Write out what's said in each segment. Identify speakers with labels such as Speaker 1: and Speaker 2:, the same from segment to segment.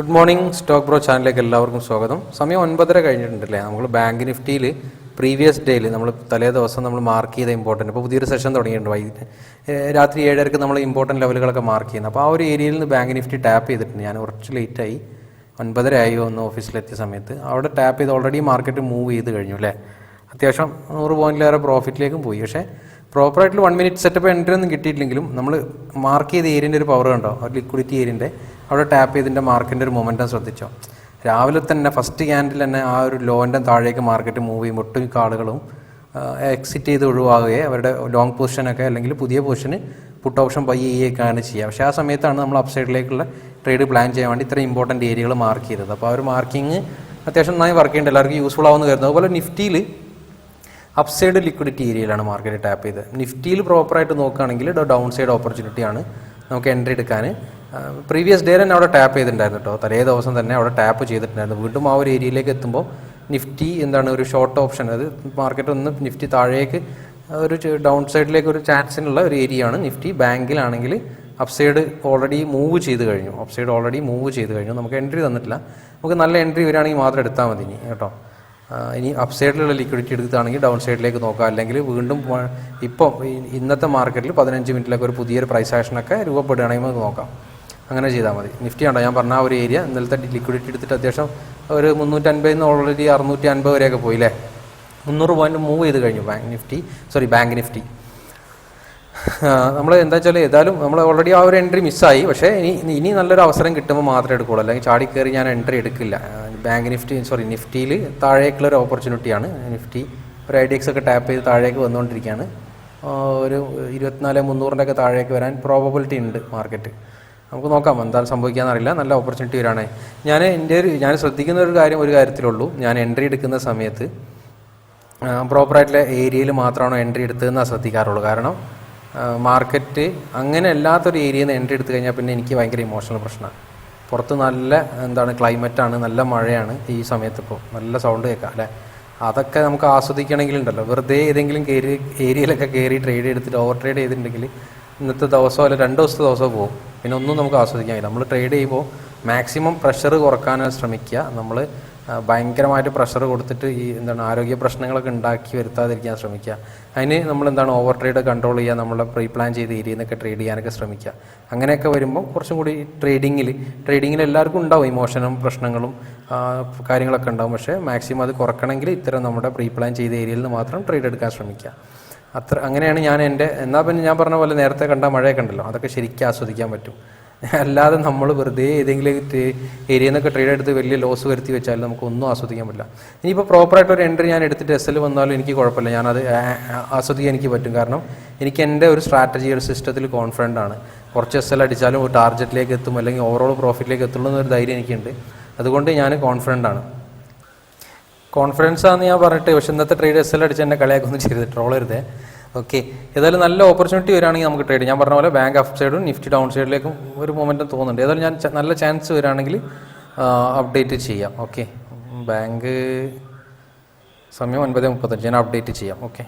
Speaker 1: Good morning stock bro ചാനലിലേക്ക് എല്ലാവർക്കും സ്വാഗതം. സമയം ഒൻപതര കഴിഞ്ഞിട്ടുണ്ടല്ലേ? നമ്മൾ ബാങ്ക് നിഫ്റ്റിയിൽ പ്രീവിയസ് ഡേയിൽ നമ്മൾ തലേ ദിവസം നമ്മൾ മാർക്ക് ചെയ്ത ഇമ്പോർട്ടന്റ് ഇപ്പോൾ പുതിയൊരു സെഷൻ തുടങ്ങിയിട്ടുണ്ട്. വൈകിട്ട് രാത്രി ഏഴരക്ക് നമ്മൾ ഇമ്പോർട്ടന്റ് ലെവലുകളൊക്കെ മാർക്ക് ചെയ്യുന്നത് അപ്പോൾ ആ ഒരു ഏരിയയിൽ നിന്ന് ബാങ്ക് നിഫ്റ്റി ടാപ്പ് ചെയ്തിട്ടുണ്ട്. ഞാൻ കുറച്ച് ലേറ്റായി ഒൻപതര ആയി ഒന്ന് ഓഫീസിലെത്തിയ സമയത്ത്. അവിടെ ടാപ്പ് ചെയ്ത് ഓൾറെഡി മാർക്കറ്റ് മൂവ് ചെയ്ത് കഴിഞ്ഞു അല്ലേ? അത്യാവശ്യം നൂറ് പോയിന്റിലേറെ പ്രോഫിറ്റിലേക്കും പോയി. പക്ഷേ പ്രോപ്പറായിട്ടുള്ള വൺ മിനിറ്റ് സെറ്റപ്പ് എൻട്രി ഒന്നും കിട്ടിയിട്ടില്ലെങ്കിലും നമ്മൾ മാർക്ക് ചെയ്ത ഏരിയന്റെ ഒരു പവർ കണ്ടോ? ഒരു ലിക്വിഡിറ്റി ഏരിയന്റെ അവിടെ ടാപ്പ് ചെയ്തിന്റെ മാർക്കിന്റെ ഒരു മൊമെന്റം ശ്രദ്ധിച്ചോ? രാവിലെ തന്നെ ഫസ്റ്റ് ക്യാൻഡിൽ തന്നെ ആ ഒരു ലോന്റെ താഴേക്ക് മാർക്കറ്റ് മൂവ് ചെയ്യും. ഒട്ടുമിക്ക ആളുകളും എക്സിറ്റ് ചെയ്ത് ഒഴിവാകുകയും അവരുടെ ലോങ് പൊസിഷനൊക്കെ അല്ലെങ്കിൽ പുതിയ പൊസിഷന് പുട്ട് ഓപ്ഷൻ ബൈ ചെയ്യുകയൊക്കെയാണ് ചെയ്യുക. പക്ഷേ ആ സമയത്താണ് നമ്മൾ അപ്സൈഡിലേക്കുള്ള ട്രേഡ് പ്ലാൻ ചെയ്യാൻ വേണ്ടി ഇത്ര ഇമ്പോർട്ടന്റ് ഏരിയകൾ മാർക്ക് ചെയ്തത്. അപ്പോൾ ആ ഒരു മാർക്കിങ് അത്യാവശ്യം നന്നായി വർക്ക് ചെയ്യേണ്ട എല്ലാവർക്കും യൂസ്ഫുൾ ആവുമെന്ന് കരുതുന്നത് അതുപോലെ നിഫ്റ്റിയിൽ അപ്സൈഡ് ലിക്വിഡിറ്റി ഏരിയയിലാണ് മാർക്കറ്റ് ടാപ്പ് ചെയ്ത് നിഫ്റ്റിയിൽ പ്രോപ്പറായിട്ട് നോക്കുകയാണെങ്കിൽ ഡൗൺ സൈഡ് ഓപ്പർച്യൂണിറ്റിയാണ് നമുക്ക് എൻട്രി എടുക്കാൻ. പ്രീവിയസ് ഡേ തന്നെ അവിടെ ടാപ്പ് ചെയ്തിട്ടുണ്ടായിരുന്നു കേട്ടോ തലേ ദിവസം തന്നെ അവിടെ ടാപ്പ് ചെയ്തിട്ടുണ്ടായിരുന്നു. വീണ്ടും ആ ഒരു ഏരിയയിലേക്ക് എത്തുമ്പോൾ നിഫ്റ്റി എന്താണ് ഒരു ഷോർട്ട് ഓപ്ഷൻ അത് മാർക്കറ്റ് ഒന്ന് നിഫ്റ്റി താഴേക്ക് ഒരു ഡൗൺ സൈഡിലേക്ക് ഒരു ചാൻസിനുള്ള ഒരു ഏരിയ ആണ് നിഫ്റ്റി. ബാങ്കിലാണെങ്കിൽ അപ്സൈഡ് ഓൾറെഡി മൂവ് ചെയ്ത് കഴിഞ്ഞു. അപ്സൈഡ് ഓൾറെഡി മൂവ് ചെയ്ത് കഴിഞ്ഞു. നമുക്ക് എൻട്രി തന്നിട്ടില്ല. നമുക്ക് നല്ല എൻട്രി വരികയാണെങ്കിൽ മാത്രം എടുത്താൽ മതി ഇനി കേട്ടോ. ഇനി അപ് സൈഡിലുള്ള ലിക്വിഡിറ്റി എടുക്കുകയാണെങ്കിൽ ഡൗൺ സൈഡിലേക്ക് നോക്കുക അല്ലെങ്കിൽ വീണ്ടും ഇപ്പം ഇന്നത്തെ മാർക്കറ്റിൽ പതിനഞ്ച് മിനിറ്റിലൊക്കെ ഒരു പുതിയൊരു പ്രൈസ് ആക്ഷനൊക്കെ രൂപപ്പെടുകയാണെങ്കിൽ നമുക്ക് നോക്കാം. അങ്ങനെ ചെയ്താൽ മതി. നിഫ്റ്റി ഉണ്ടോ ഞാൻ പറഞ്ഞ ആ ഒരു ഏരിയ ഇന്നലത്തെ ലിക്വിഡിറ്റി എടുത്തിട്ട് അത്യാവശ്യം ഒരു മുന്നൂറ്റൻപതിൽ നിന്ന് ഓൾറെഡി അറുന്നൂറ്റി അൻപത് വരെയൊക്കെ പോയില്ലേ? മുന്നൂറ് പോയിന്റ് മൂവ് ചെയ്ത് കഴിഞ്ഞു bank Nifty. Sorry bank Nifty. നമ്മൾ എന്താ വെച്ചാൽ ഏതായാലും നമ്മൾ ഓൾറെഡി ആ ഒരു എൻട്രി മിസ്സായി പക്ഷേ ഇനി ഇനി നല്ലൊരു അവസരം കിട്ടുമ്പോൾ മാത്രമേ എടുക്കുള്ളൂ അല്ലെങ്കിൽ ചാടി കയറി ഞാൻ എൻട്രി എടുക്കില്ല. ബാങ്ക് നിഫ്റ്റി സോറി നിഫ്റ്റിയിൽ താഴേക്കുള്ള ഒരു ഓപ്പർച്യൂണിറ്റിയാണ് നിഫ്റ്റി ഒരു ഐ ഡി എക്സ് ഒക്കെ ടാപ്പ് ചെയ്ത് താഴേക്ക് വന്നുകൊണ്ടിരിക്കുകയാണ്. ഒരു ഇരുപത്തിനാല് മുന്നൂറിന്റെ ഒക്കെ താഴേക്ക് വരാൻ പ്രോബബിലിറ്റി ഉണ്ട് മാർക്കറ്റ് നമുക്ക് നോക്കാം എന്താണ് സംഭവിക്കാന്നറിയില്ല നല്ല ഓപ്പർച്യൂണിറ്റി വരാണ് ഞാൻ എന്റെ ഒരു ഞാൻ ശ്രദ്ധിക്കുന്ന ഒരു കാര്യം ഒരു കാര്യത്തിലുള്ളൂ. ഞാൻ എൻട്രി എടുക്കുന്ന സമയത്ത് പ്രോപ്പറായിട്ടുള്ള ഏരിയയിൽ മാത്രമാണോ എൻട്രി എടുത്തതെന്നാണ് ശ്രദ്ധിക്കാറുള്ളൂ. കാരണം മാർക്കറ്റ് അങ്ങനെ അല്ലാത്തൊരു ഏരിയയിൽ നിന്ന് എൻട്രി എടുത്തു കഴിഞ്ഞാൽ പിന്നെ എനിക്ക് ഭയങ്കര ഇമോഷണൽ പ്രശ്നമാണ് പുറത്ത് നല്ല എന്താണ് ക്ലൈമറ്റാണ് നല്ല മഴയാണ് ഈ സമയത്ത് ഇപ്പോൾ നല്ല സൗണ്ട് കേൾക്കാം അല്ലേ? അതൊക്കെ നമുക്ക് ആസ്വദിക്കണമെങ്കിലുണ്ടല്ലോ. വെറുതെ ഏതെങ്കിലും കയറി ഏരിയയിലൊക്കെ കയറി ട്രേഡ് എടുത്തിട്ട് ഓവർ ട്രേഡ് ചെയ്തിട്ടുണ്ടെങ്കിൽ ഇന്നത്തെ ദിവസമോ അല്ല രണ്ട് ദിവസത്തെ ദിവസമോ പോകും പിന്നെ ഒന്നും നമുക്ക് ആസ്വദിക്കാൻ കഴിയില്ല. നമ്മൾ ട്രേഡ് ചെയ്യുമ്പോൾ മാക്സിമം പ്രഷർ കുറയ്ക്കാൻ ശ്രമിക്കുക. നമ്മൾ ഭയങ്കരമായിട്ട് പ്രഷർ കൊടുത്തിട്ട് ഈ എന്താണ് ആരോഗ്യ പ്രശ്നങ്ങളൊക്കെ ഉണ്ടാക്കി വരുത്താതിരിക്കാൻ ശ്രമിക്കുക. അതിന് നമ്മൾ എന്താണ് ഓവർ ട്രേഡ് കൺട്രോൾ ചെയ്യുക നമ്മളെ പ്രീ പ്ലാൻ ചെയ്ത ഏരിയയിൽ നിന്നൊക്കെ ട്രേഡ് ചെയ്യാനൊക്കെ ശ്രമിക്കുക. അങ്ങനെയൊക്കെ വരുമ്പോൾ കുറച്ചും കൂടി ട്രേഡിങ്ങിൽ ട്രേഡിങ്ങിൽ എല്ലാവർക്കും ഉണ്ടാവും ഇമോഷനും പ്രശ്നങ്ങളും കാര്യങ്ങളൊക്കെ ഉണ്ടാവും. പക്ഷേ മാക്സിമം അത് കുറക്കണമെങ്കിൽ ഇത്തരം നമ്മുടെ പ്രീ പ്ലാൻ ചെയ്ത ഏരിയയിൽ നിന്ന് മാത്രം ട്രേഡ് എടുക്കാൻ ശ്രമിക്കുക. അത്ര അങ്ങനെയാണ് ഞാൻ എന്റെ എന്നാൽ പിന്നെ ഞാൻ പറഞ്ഞ പോലെ നേരത്തെ കണ്ട മഴയൊക്കെ ഉണ്ടല്ലോ അതൊക്കെ ശരിക്കും ആസ്വദിക്കാൻ പറ്റും. അല്ലാതെ നമ്മൾ വെറുതെ ഏതെങ്കിലും ഏരിയയിൽ നിന്നൊക്കെ ട്രേഡ് എടുത്ത് വലിയ ലോസ് വരുത്തി വെച്ചാൽ നമുക്ക് ഒന്നും ആസ്വദിക്കാൻ പറ്റില്ല. ഇനിയിപ്പോൾ പ്രോപ്പറായിട്ട് ഒരു എൻട്രി ഞാൻ എടുത്തിട്ട് എസ് എൽ വന്നാലും എനിക്ക് കുഴപ്പമില്ല ഞാനത് ആസ്വദിക്കാൻ എനിക്ക് പറ്റും. കാരണം എനിക്ക് എന്റെ ഒരു സ്ട്രാറ്റജി ഒരു സിസ്റ്റത്തിൽ കോൺഫിഡന്റ് ആണ്. കുറച്ച് എസ് എൽ അടിച്ചാലും ഒരു ടാർഗറ്റിലേക്ക് എത്തും അല്ലെങ്കിൽ ഓവറോൾ പ്രോഫിറ്റിലേക്ക് എത്തുള്ളൂ എന്നൊരു ധൈര്യം എനിക്കുണ്ട്. അതുകൊണ്ട് ഞാൻ കോൺഫിഡന്റ് ആണ്. കോൺഫിഡൻസ് ആണെന്ന് ഞാൻ പറഞ്ഞിട്ട് പക്ഷെ ഇന്നത്തെ ട്രേഡ് എസ് എൽ അടിച്ച് എന്നെ കളിയാക്കൊന്നും ചെയ്ത് ട്രോളരുത് ഓക്കെ ഏതായാലും നല്ല ഓപ്പർച്യൂണിറ്റി വരികയാണെങ്കിൽ നമുക്ക് ട്രേഡ് ഞാൻ പറഞ്ഞ പോലെ ബാങ്ക് അപ്പ് സൈഡും നിഫ്റ്റി ഡൗൺ സൈഡിലേക്കും ഒരു മൊമെന്റും തോന്നുന്നുണ്ട്. ഏതായാലും ഞാൻ നല്ല ചാൻസ് വരികയാണെങ്കിൽ അപ്ഡേറ്റ് ചെയ്യാം. ഓക്കെ ബാങ്ക് സമയം ഒൻപത് മുപ്പത്തഞ്ച്. ഞാൻ അപ്ഡേറ്റ് ചെയ്യാം. ഓക്കെ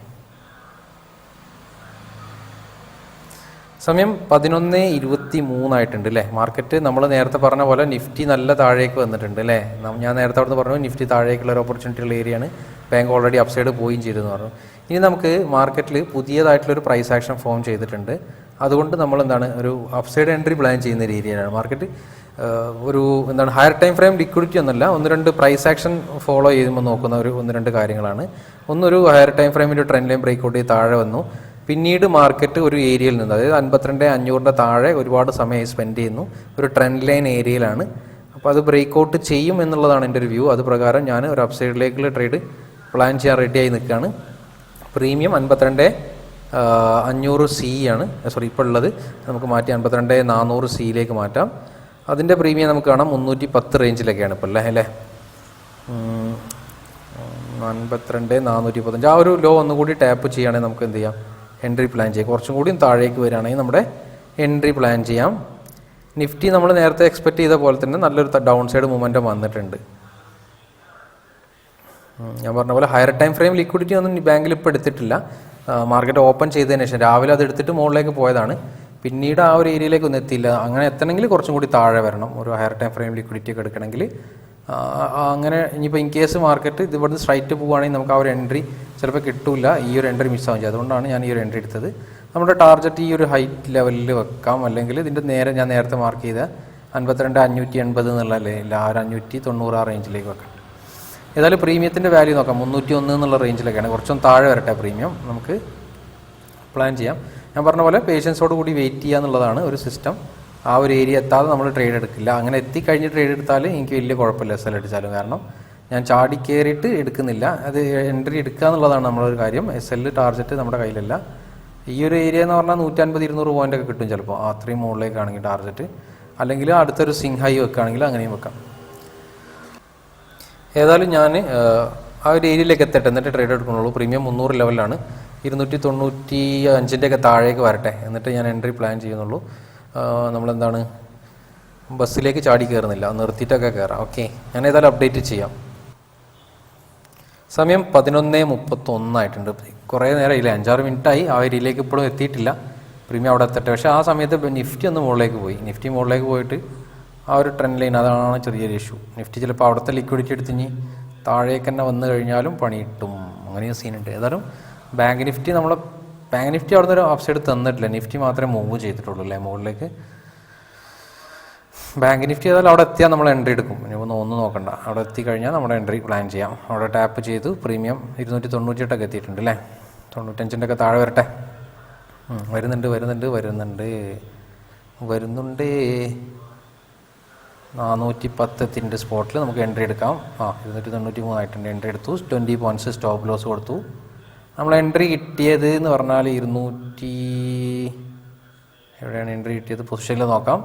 Speaker 1: സമയം പതിനൊന്ന് ഇരുപത്തി മൂന്നായിട്ടുണ്ട് അല്ലേ മാർക്കറ്റ് നമ്മൾ നേരത്തെ പറഞ്ഞ പോലെ നിഫ്റ്റി നല്ല താഴേക്ക് വന്നിട്ടുണ്ട് അല്ലേ ഞാൻ നേരത്തെ അവിടുന്ന് പറഞ്ഞു നിഫ്റ്റി താഴേക്കുള്ള ഒരു ഓപ്പർച്യൂണിറ്റി ഉള്ള ഏരിയയാണ് ബാങ്ക് ഓൾറെഡി അപ്സൈഡ് പോയും ചെയ്തെന്ന് പറഞ്ഞു. ഇനി നമുക്ക് മാർക്കറ്റിൽ പുതിയതായിട്ടുള്ളൊരു പ്രൈസ് ആക്ഷൻ ഫോം ചെയ്തിട്ടുണ്ട്. അതുകൊണ്ട് നമ്മൾ എന്താണ് ഒരു അപ്സൈഡ് എൻട്രി പ്ലാൻ ചെയ്യുന്ന ഏരിയയാണ് മാർക്കറ്റ്. ഒരു എന്താണ് ഹയർ ടൈം ഫ്രെയിം ലിക്വിഡിറ്റി ഒന്നല്ല ഒന്ന് രണ്ട് പ്രൈസ് ആക്ഷൻ ഫോളോ ചെയ്യുമ്പോൾ നോക്കുന്ന ഒരു ഒന്ന് രണ്ട് കാര്യങ്ങളാണ്. ഒന്നൊരു ഹയർ ടൈം ഫ്രെയിമിന്റെ ട്രെൻഡ് ലൈൻ ബ്രേക്ക് ഔട്ട് ചെയ്ത് താഴെ വന്നു. പിന്നീട് മാർക്കറ്റ് ഒരു ഏരിയയിൽ നിന്ന് അതായത് അൻപത്തിരണ്ട് അഞ്ഞൂറിന്റെ താഴെ ഒരുപാട് സമയം സ്പെൻഡ് ചെയ്യുന്നു. ഒരു ട്രെൻഡ് ലൈൻ ഏരിയയിലാണ് അപ്പോൾ അത് ബ്രേക്ക് ഔട്ട് ചെയ്യും എന്നുള്ളതാണ് എന്റെ ഒരു വ്യൂ അത് പ്രകാരം ഞാൻ ഒരു അപ്സൈഡിലേക്കുള്ള ട്രേഡ് പ്ലാൻ ചെയ്യാൻ റെഡിയായി നിൽക്കുകയാണ്. പ്രീമിയം അൻപത്തിരണ്ട് അഞ്ഞൂറ് സി ആണ്. സോറി ഇപ്പോൾ ഉള്ളത്. നമുക്ക് മാറ്റി അൻപത്തിരണ്ട് നാനൂറ് സിയിലേക്ക് മാറ്റാം. അതിന്റെ പ്രീമിയം നമുക്ക് കാണാം മുന്നൂറ്റി പത്ത് റേഞ്ചിലൊക്കെയാണ് ഇപ്പോൾ അല്ലേ? അല്ലേ അൻപത്തിരണ്ട് നാനൂറ്റി പത്തഞ്ച് ആ ഒരു ലോ ഒന്നുകൂടി ടാപ്പ് ചെയ്യുകയാണെങ്കിൽ നമുക്ക് എന്ത് ചെയ്യാം? എൻട്രി പ്ലാൻ ചെയ്യാം. കുറച്ചും കൂടിയും താഴേക്ക് വരികയാണെങ്കിൽ നമ്മുടെ എൻട്രി പ്ലാൻ ചെയ്യാം. നിഫ്റ്റി നമ്മൾ നേരത്തെ എക്സ്പെക്റ്റ് ചെയ്ത പോലെ തന്നെ നല്ലൊരു ഡൗൺ സൈഡ് മൂവ്മെന്റം വന്നിട്ടുണ്ട്. ഞാൻ പറഞ്ഞ പോലെ ഹയർ ടൈം ഫ്രെയിം ലിക്വിഡിറ്റി ഒന്നും ബാങ്കിൽ ഇപ്പോൾ എടുത്തിട്ടില്ല. മാർക്കറ്റ് ഓപ്പൺ ചെയ്തതിന് ശേഷം രാവിലെ അത് എടുത്തിട്ട് മുകളിലേക്ക് പോയതാണ്. പിന്നീട് ആ ഒരു ഏരിയയിലേക്ക് ഒന്നും എത്തിയില്ല. അങ്ങനെ എത്തണമെങ്കിൽ കുറച്ചും കൂടി താഴെ വരണം. ഒരു ഹയർ ടൈം ഫ്രെയിം ലിക്വിഡിറ്റി ഒക്കെ എടുക്കണമെങ്കിൽ. അങ്ങനെ ഇനിയിപ്പോൾ ഇൻ കേസ് മാർക്കറ്റ് ഇത് ഇവിടുന്ന് സ്ട്രൈറ്റ് പോവുകയാണെങ്കിൽ നമുക്ക് ആ ഒരു എൻട്രി ചിലപ്പോൾ കിട്ടില്ല ഈ ഒരു എൻട്രി മിസ്സാവും ചെയ്യും. അതുകൊണ്ടാണ് ഞാൻ ഈ ഒരു എൻട്രി എടുത്തത്. നമ്മുടെ ടാർഗറ്റ് ഈ ഒരു ഹൈറ്റ് ലെവലിൽ വെക്കാം. അല്ലെങ്കിൽ ഇതിന്റെ നേരെ ഞാൻ നേരത്തെ മാർക്ക് ചെയ്ത അൻപത്തിരണ്ട് അഞ്ഞൂറ്റി എൺപത് എന്നുള്ള ലെവലിൽ ആ ഒരു അഞ്ഞൂറ്റി തൊണ്ണൂറ് ആ റേഞ്ചിലേക്ക് വെക്കാം. ഏതായാലും പ്രീമിയത്തിന്റെ വാല്യൂ നോക്കാം. മുന്നൂറ്റി ഒന്ന് എന്നുള്ള റേഞ്ചിലൊക്കെയാണ് കുറച്ചും താഴെ വരട്ടെ പ്രീമിയം നമുക്ക് പ്ലാൻ ചെയ്യാം. ഞാൻ പറഞ്ഞ പോലെ പേഷ്യൻസോട് കൂടി വെയിറ്റ് ചെയ്യുക എന്നുള്ളതാണ് ഒരു സിസ്റ്റം ആ ഒരു ഏരിയ എത്താതെ നമ്മൾ ട്രേഡ് എടുക്കില്ല. അങ്ങനെ എത്തിക്കഴിഞ്ഞ് ട്രേഡ് എടുത്താൽ എനിക്ക് വലിയ കുഴപ്പമില്ല എസ് എൽ അടിച്ചാലും. കാരണം ഞാൻ ചാടി കയറിയിട്ട് എടുക്കുന്നില്ല. അത് എൻട്രി എടുക്കുക എന്നുള്ളതാണ് നമ്മളൊരു കാര്യം. എസ് എൽ ടാർജറ്റ് നമ്മുടെ കയ്യിലല്ല. ഈ ഒരു ഏരിയ എന്ന് പറഞ്ഞാൽ നൂറ്റൻപത് ഇരുന്നൂറ് പോയിന്റ് ഒക്കെ കിട്ടും ചിലപ്പോൾ അത്രയും മുകളിലേക്കാണെങ്കിൽ ടാർജറ്റ് അല്ലെങ്കിൽ അടുത്തൊരു സിങ് ഹൈ വെക്കുകയാണെങ്കിൽ അങ്ങനെയും വെക്കാം. ഏതായാലും ഞാൻ ആ ഒരു ഏരിയയിലേക്ക് എത്തട്ടെ. എന്നിട്ട് ട്രേഡ് എടുക്കുന്നുള്ളൂ. പ്രീമിയം മുന്നൂറ് ലെവലാണ് ഇരുന്നൂറ്റി തൊണ്ണൂറ്റി അഞ്ചിന്റെയൊക്കെ താഴേക്ക് വരട്ടെ. എന്നിട്ട് ഞാൻ എൻട്രി പ്ലാൻ ചെയ്യുന്നുള്ളൂ. നമ്മളെന്താണ്? ബസ്സിലേക്ക് ചാടി കയറുന്നില്ല. നിർത്തിയിട്ടൊക്കെ കയറാം. ഓക്കെ. ഞാൻ ഏതായാലും അപ്ഡേറ്റ് ചെയ്യാം. സമയം പതിനൊന്ന് മുപ്പത്തൊന്നായിട്ടുണ്ട്. കുറേ നേരം ഇല്ല? അഞ്ചാറ് മിനിറ്റായി. ആ ഏരിയയിലേക്ക് ഇപ്പോഴും എത്തിയിട്ടില്ല. പ്രീമിയം അവിടെ എത്തട്ടെ. പക്ഷേ ആ സമയത്ത് നിഫ്റ്റി ഒന്ന് മുകളിലേക്ക് പോയി. നിഫ്റ്റി മുകളിലേക്ക് പോയിട്ട് ആ ഒരു ട്രെൻഡ് ലൈൻ അതാണ് ചെറിയൊരു ഇഷ്യൂ നിഫ്റ്റി ചിലപ്പോൾ അവിടുത്തെ ലിക്വിഡിറ്റി എടുത്ത് ഇനി താഴേക്ക് തന്നെ വന്നു കഴിഞ്ഞാലും പണി കിട്ടും. അങ്ങനെയും സീനുണ്ട് ഏതായാലും ബാങ്ക് നിഫ്റ്റി നമ്മളെ ബാങ്ക് നിഫ്റ്റി അവിടെ നിന്ന് ഒരു അപ്സൈഡ് തന്നിട്ടില്ല. നിഫ്റ്റി മാത്രമേ മൂവ് ചെയ്തിട്ടുള്ളൂ അല്ലേ മുകളിലേക്ക്? ബാങ്ക് നിഫ്റ്റി ഏതായാലും അവിടെ എത്തിയാൽ നമ്മൾ എൻട്രി എടുക്കും. ഇനി ഒന്ന് ഒന്നും നോക്കണ്ട. അവിടെ എത്തിക്കഴിഞ്ഞാൽ നമ്മുടെ എൻട്രി പ്ലാൻ ചെയ്യാം. അവിടെ ടാപ്പ് ചെയ്തു പ്രീമിയം ഇരുന്നൂറ്റി തൊണ്ണൂറ്റിയെട്ടൊക്കെ എത്തിയിട്ടുണ്ട് അല്ലേ? തൊണ്ണൂറ്റഞ്ചിന്റെ ഒക്കെ താഴെ വരട്ടെ. വരുന്നുണ്ട് വരുന്നുണ്ട് വരുന്നുണ്ട്. വരുന്നുണ്ട്. നാനൂറ്റി പത്തത്തിന്റെ സ്പോട്ടിൽ നമുക്ക് എൻട്രി എടുക്കാം. ആ ഇരുന്നൂറ്റി തൊണ്ണൂറ്റി മൂന്നായിട്ടുണ്ട് എൻട്രി എടുത്തു. ട്വന്റി പോയിന്റ്സ് സ്റ്റോപ്പ് ലോസ് കൊടുത്തു. നമ്മൾ എൻട്രി കിട്ടിയത് എന്ന് പറഞ്ഞാൽ ഇരുന്നൂറ്റി എവിടെയാണ് എൻട്രി കിട്ടിയത്? പൊസിഷനിൽ നോക്കാം.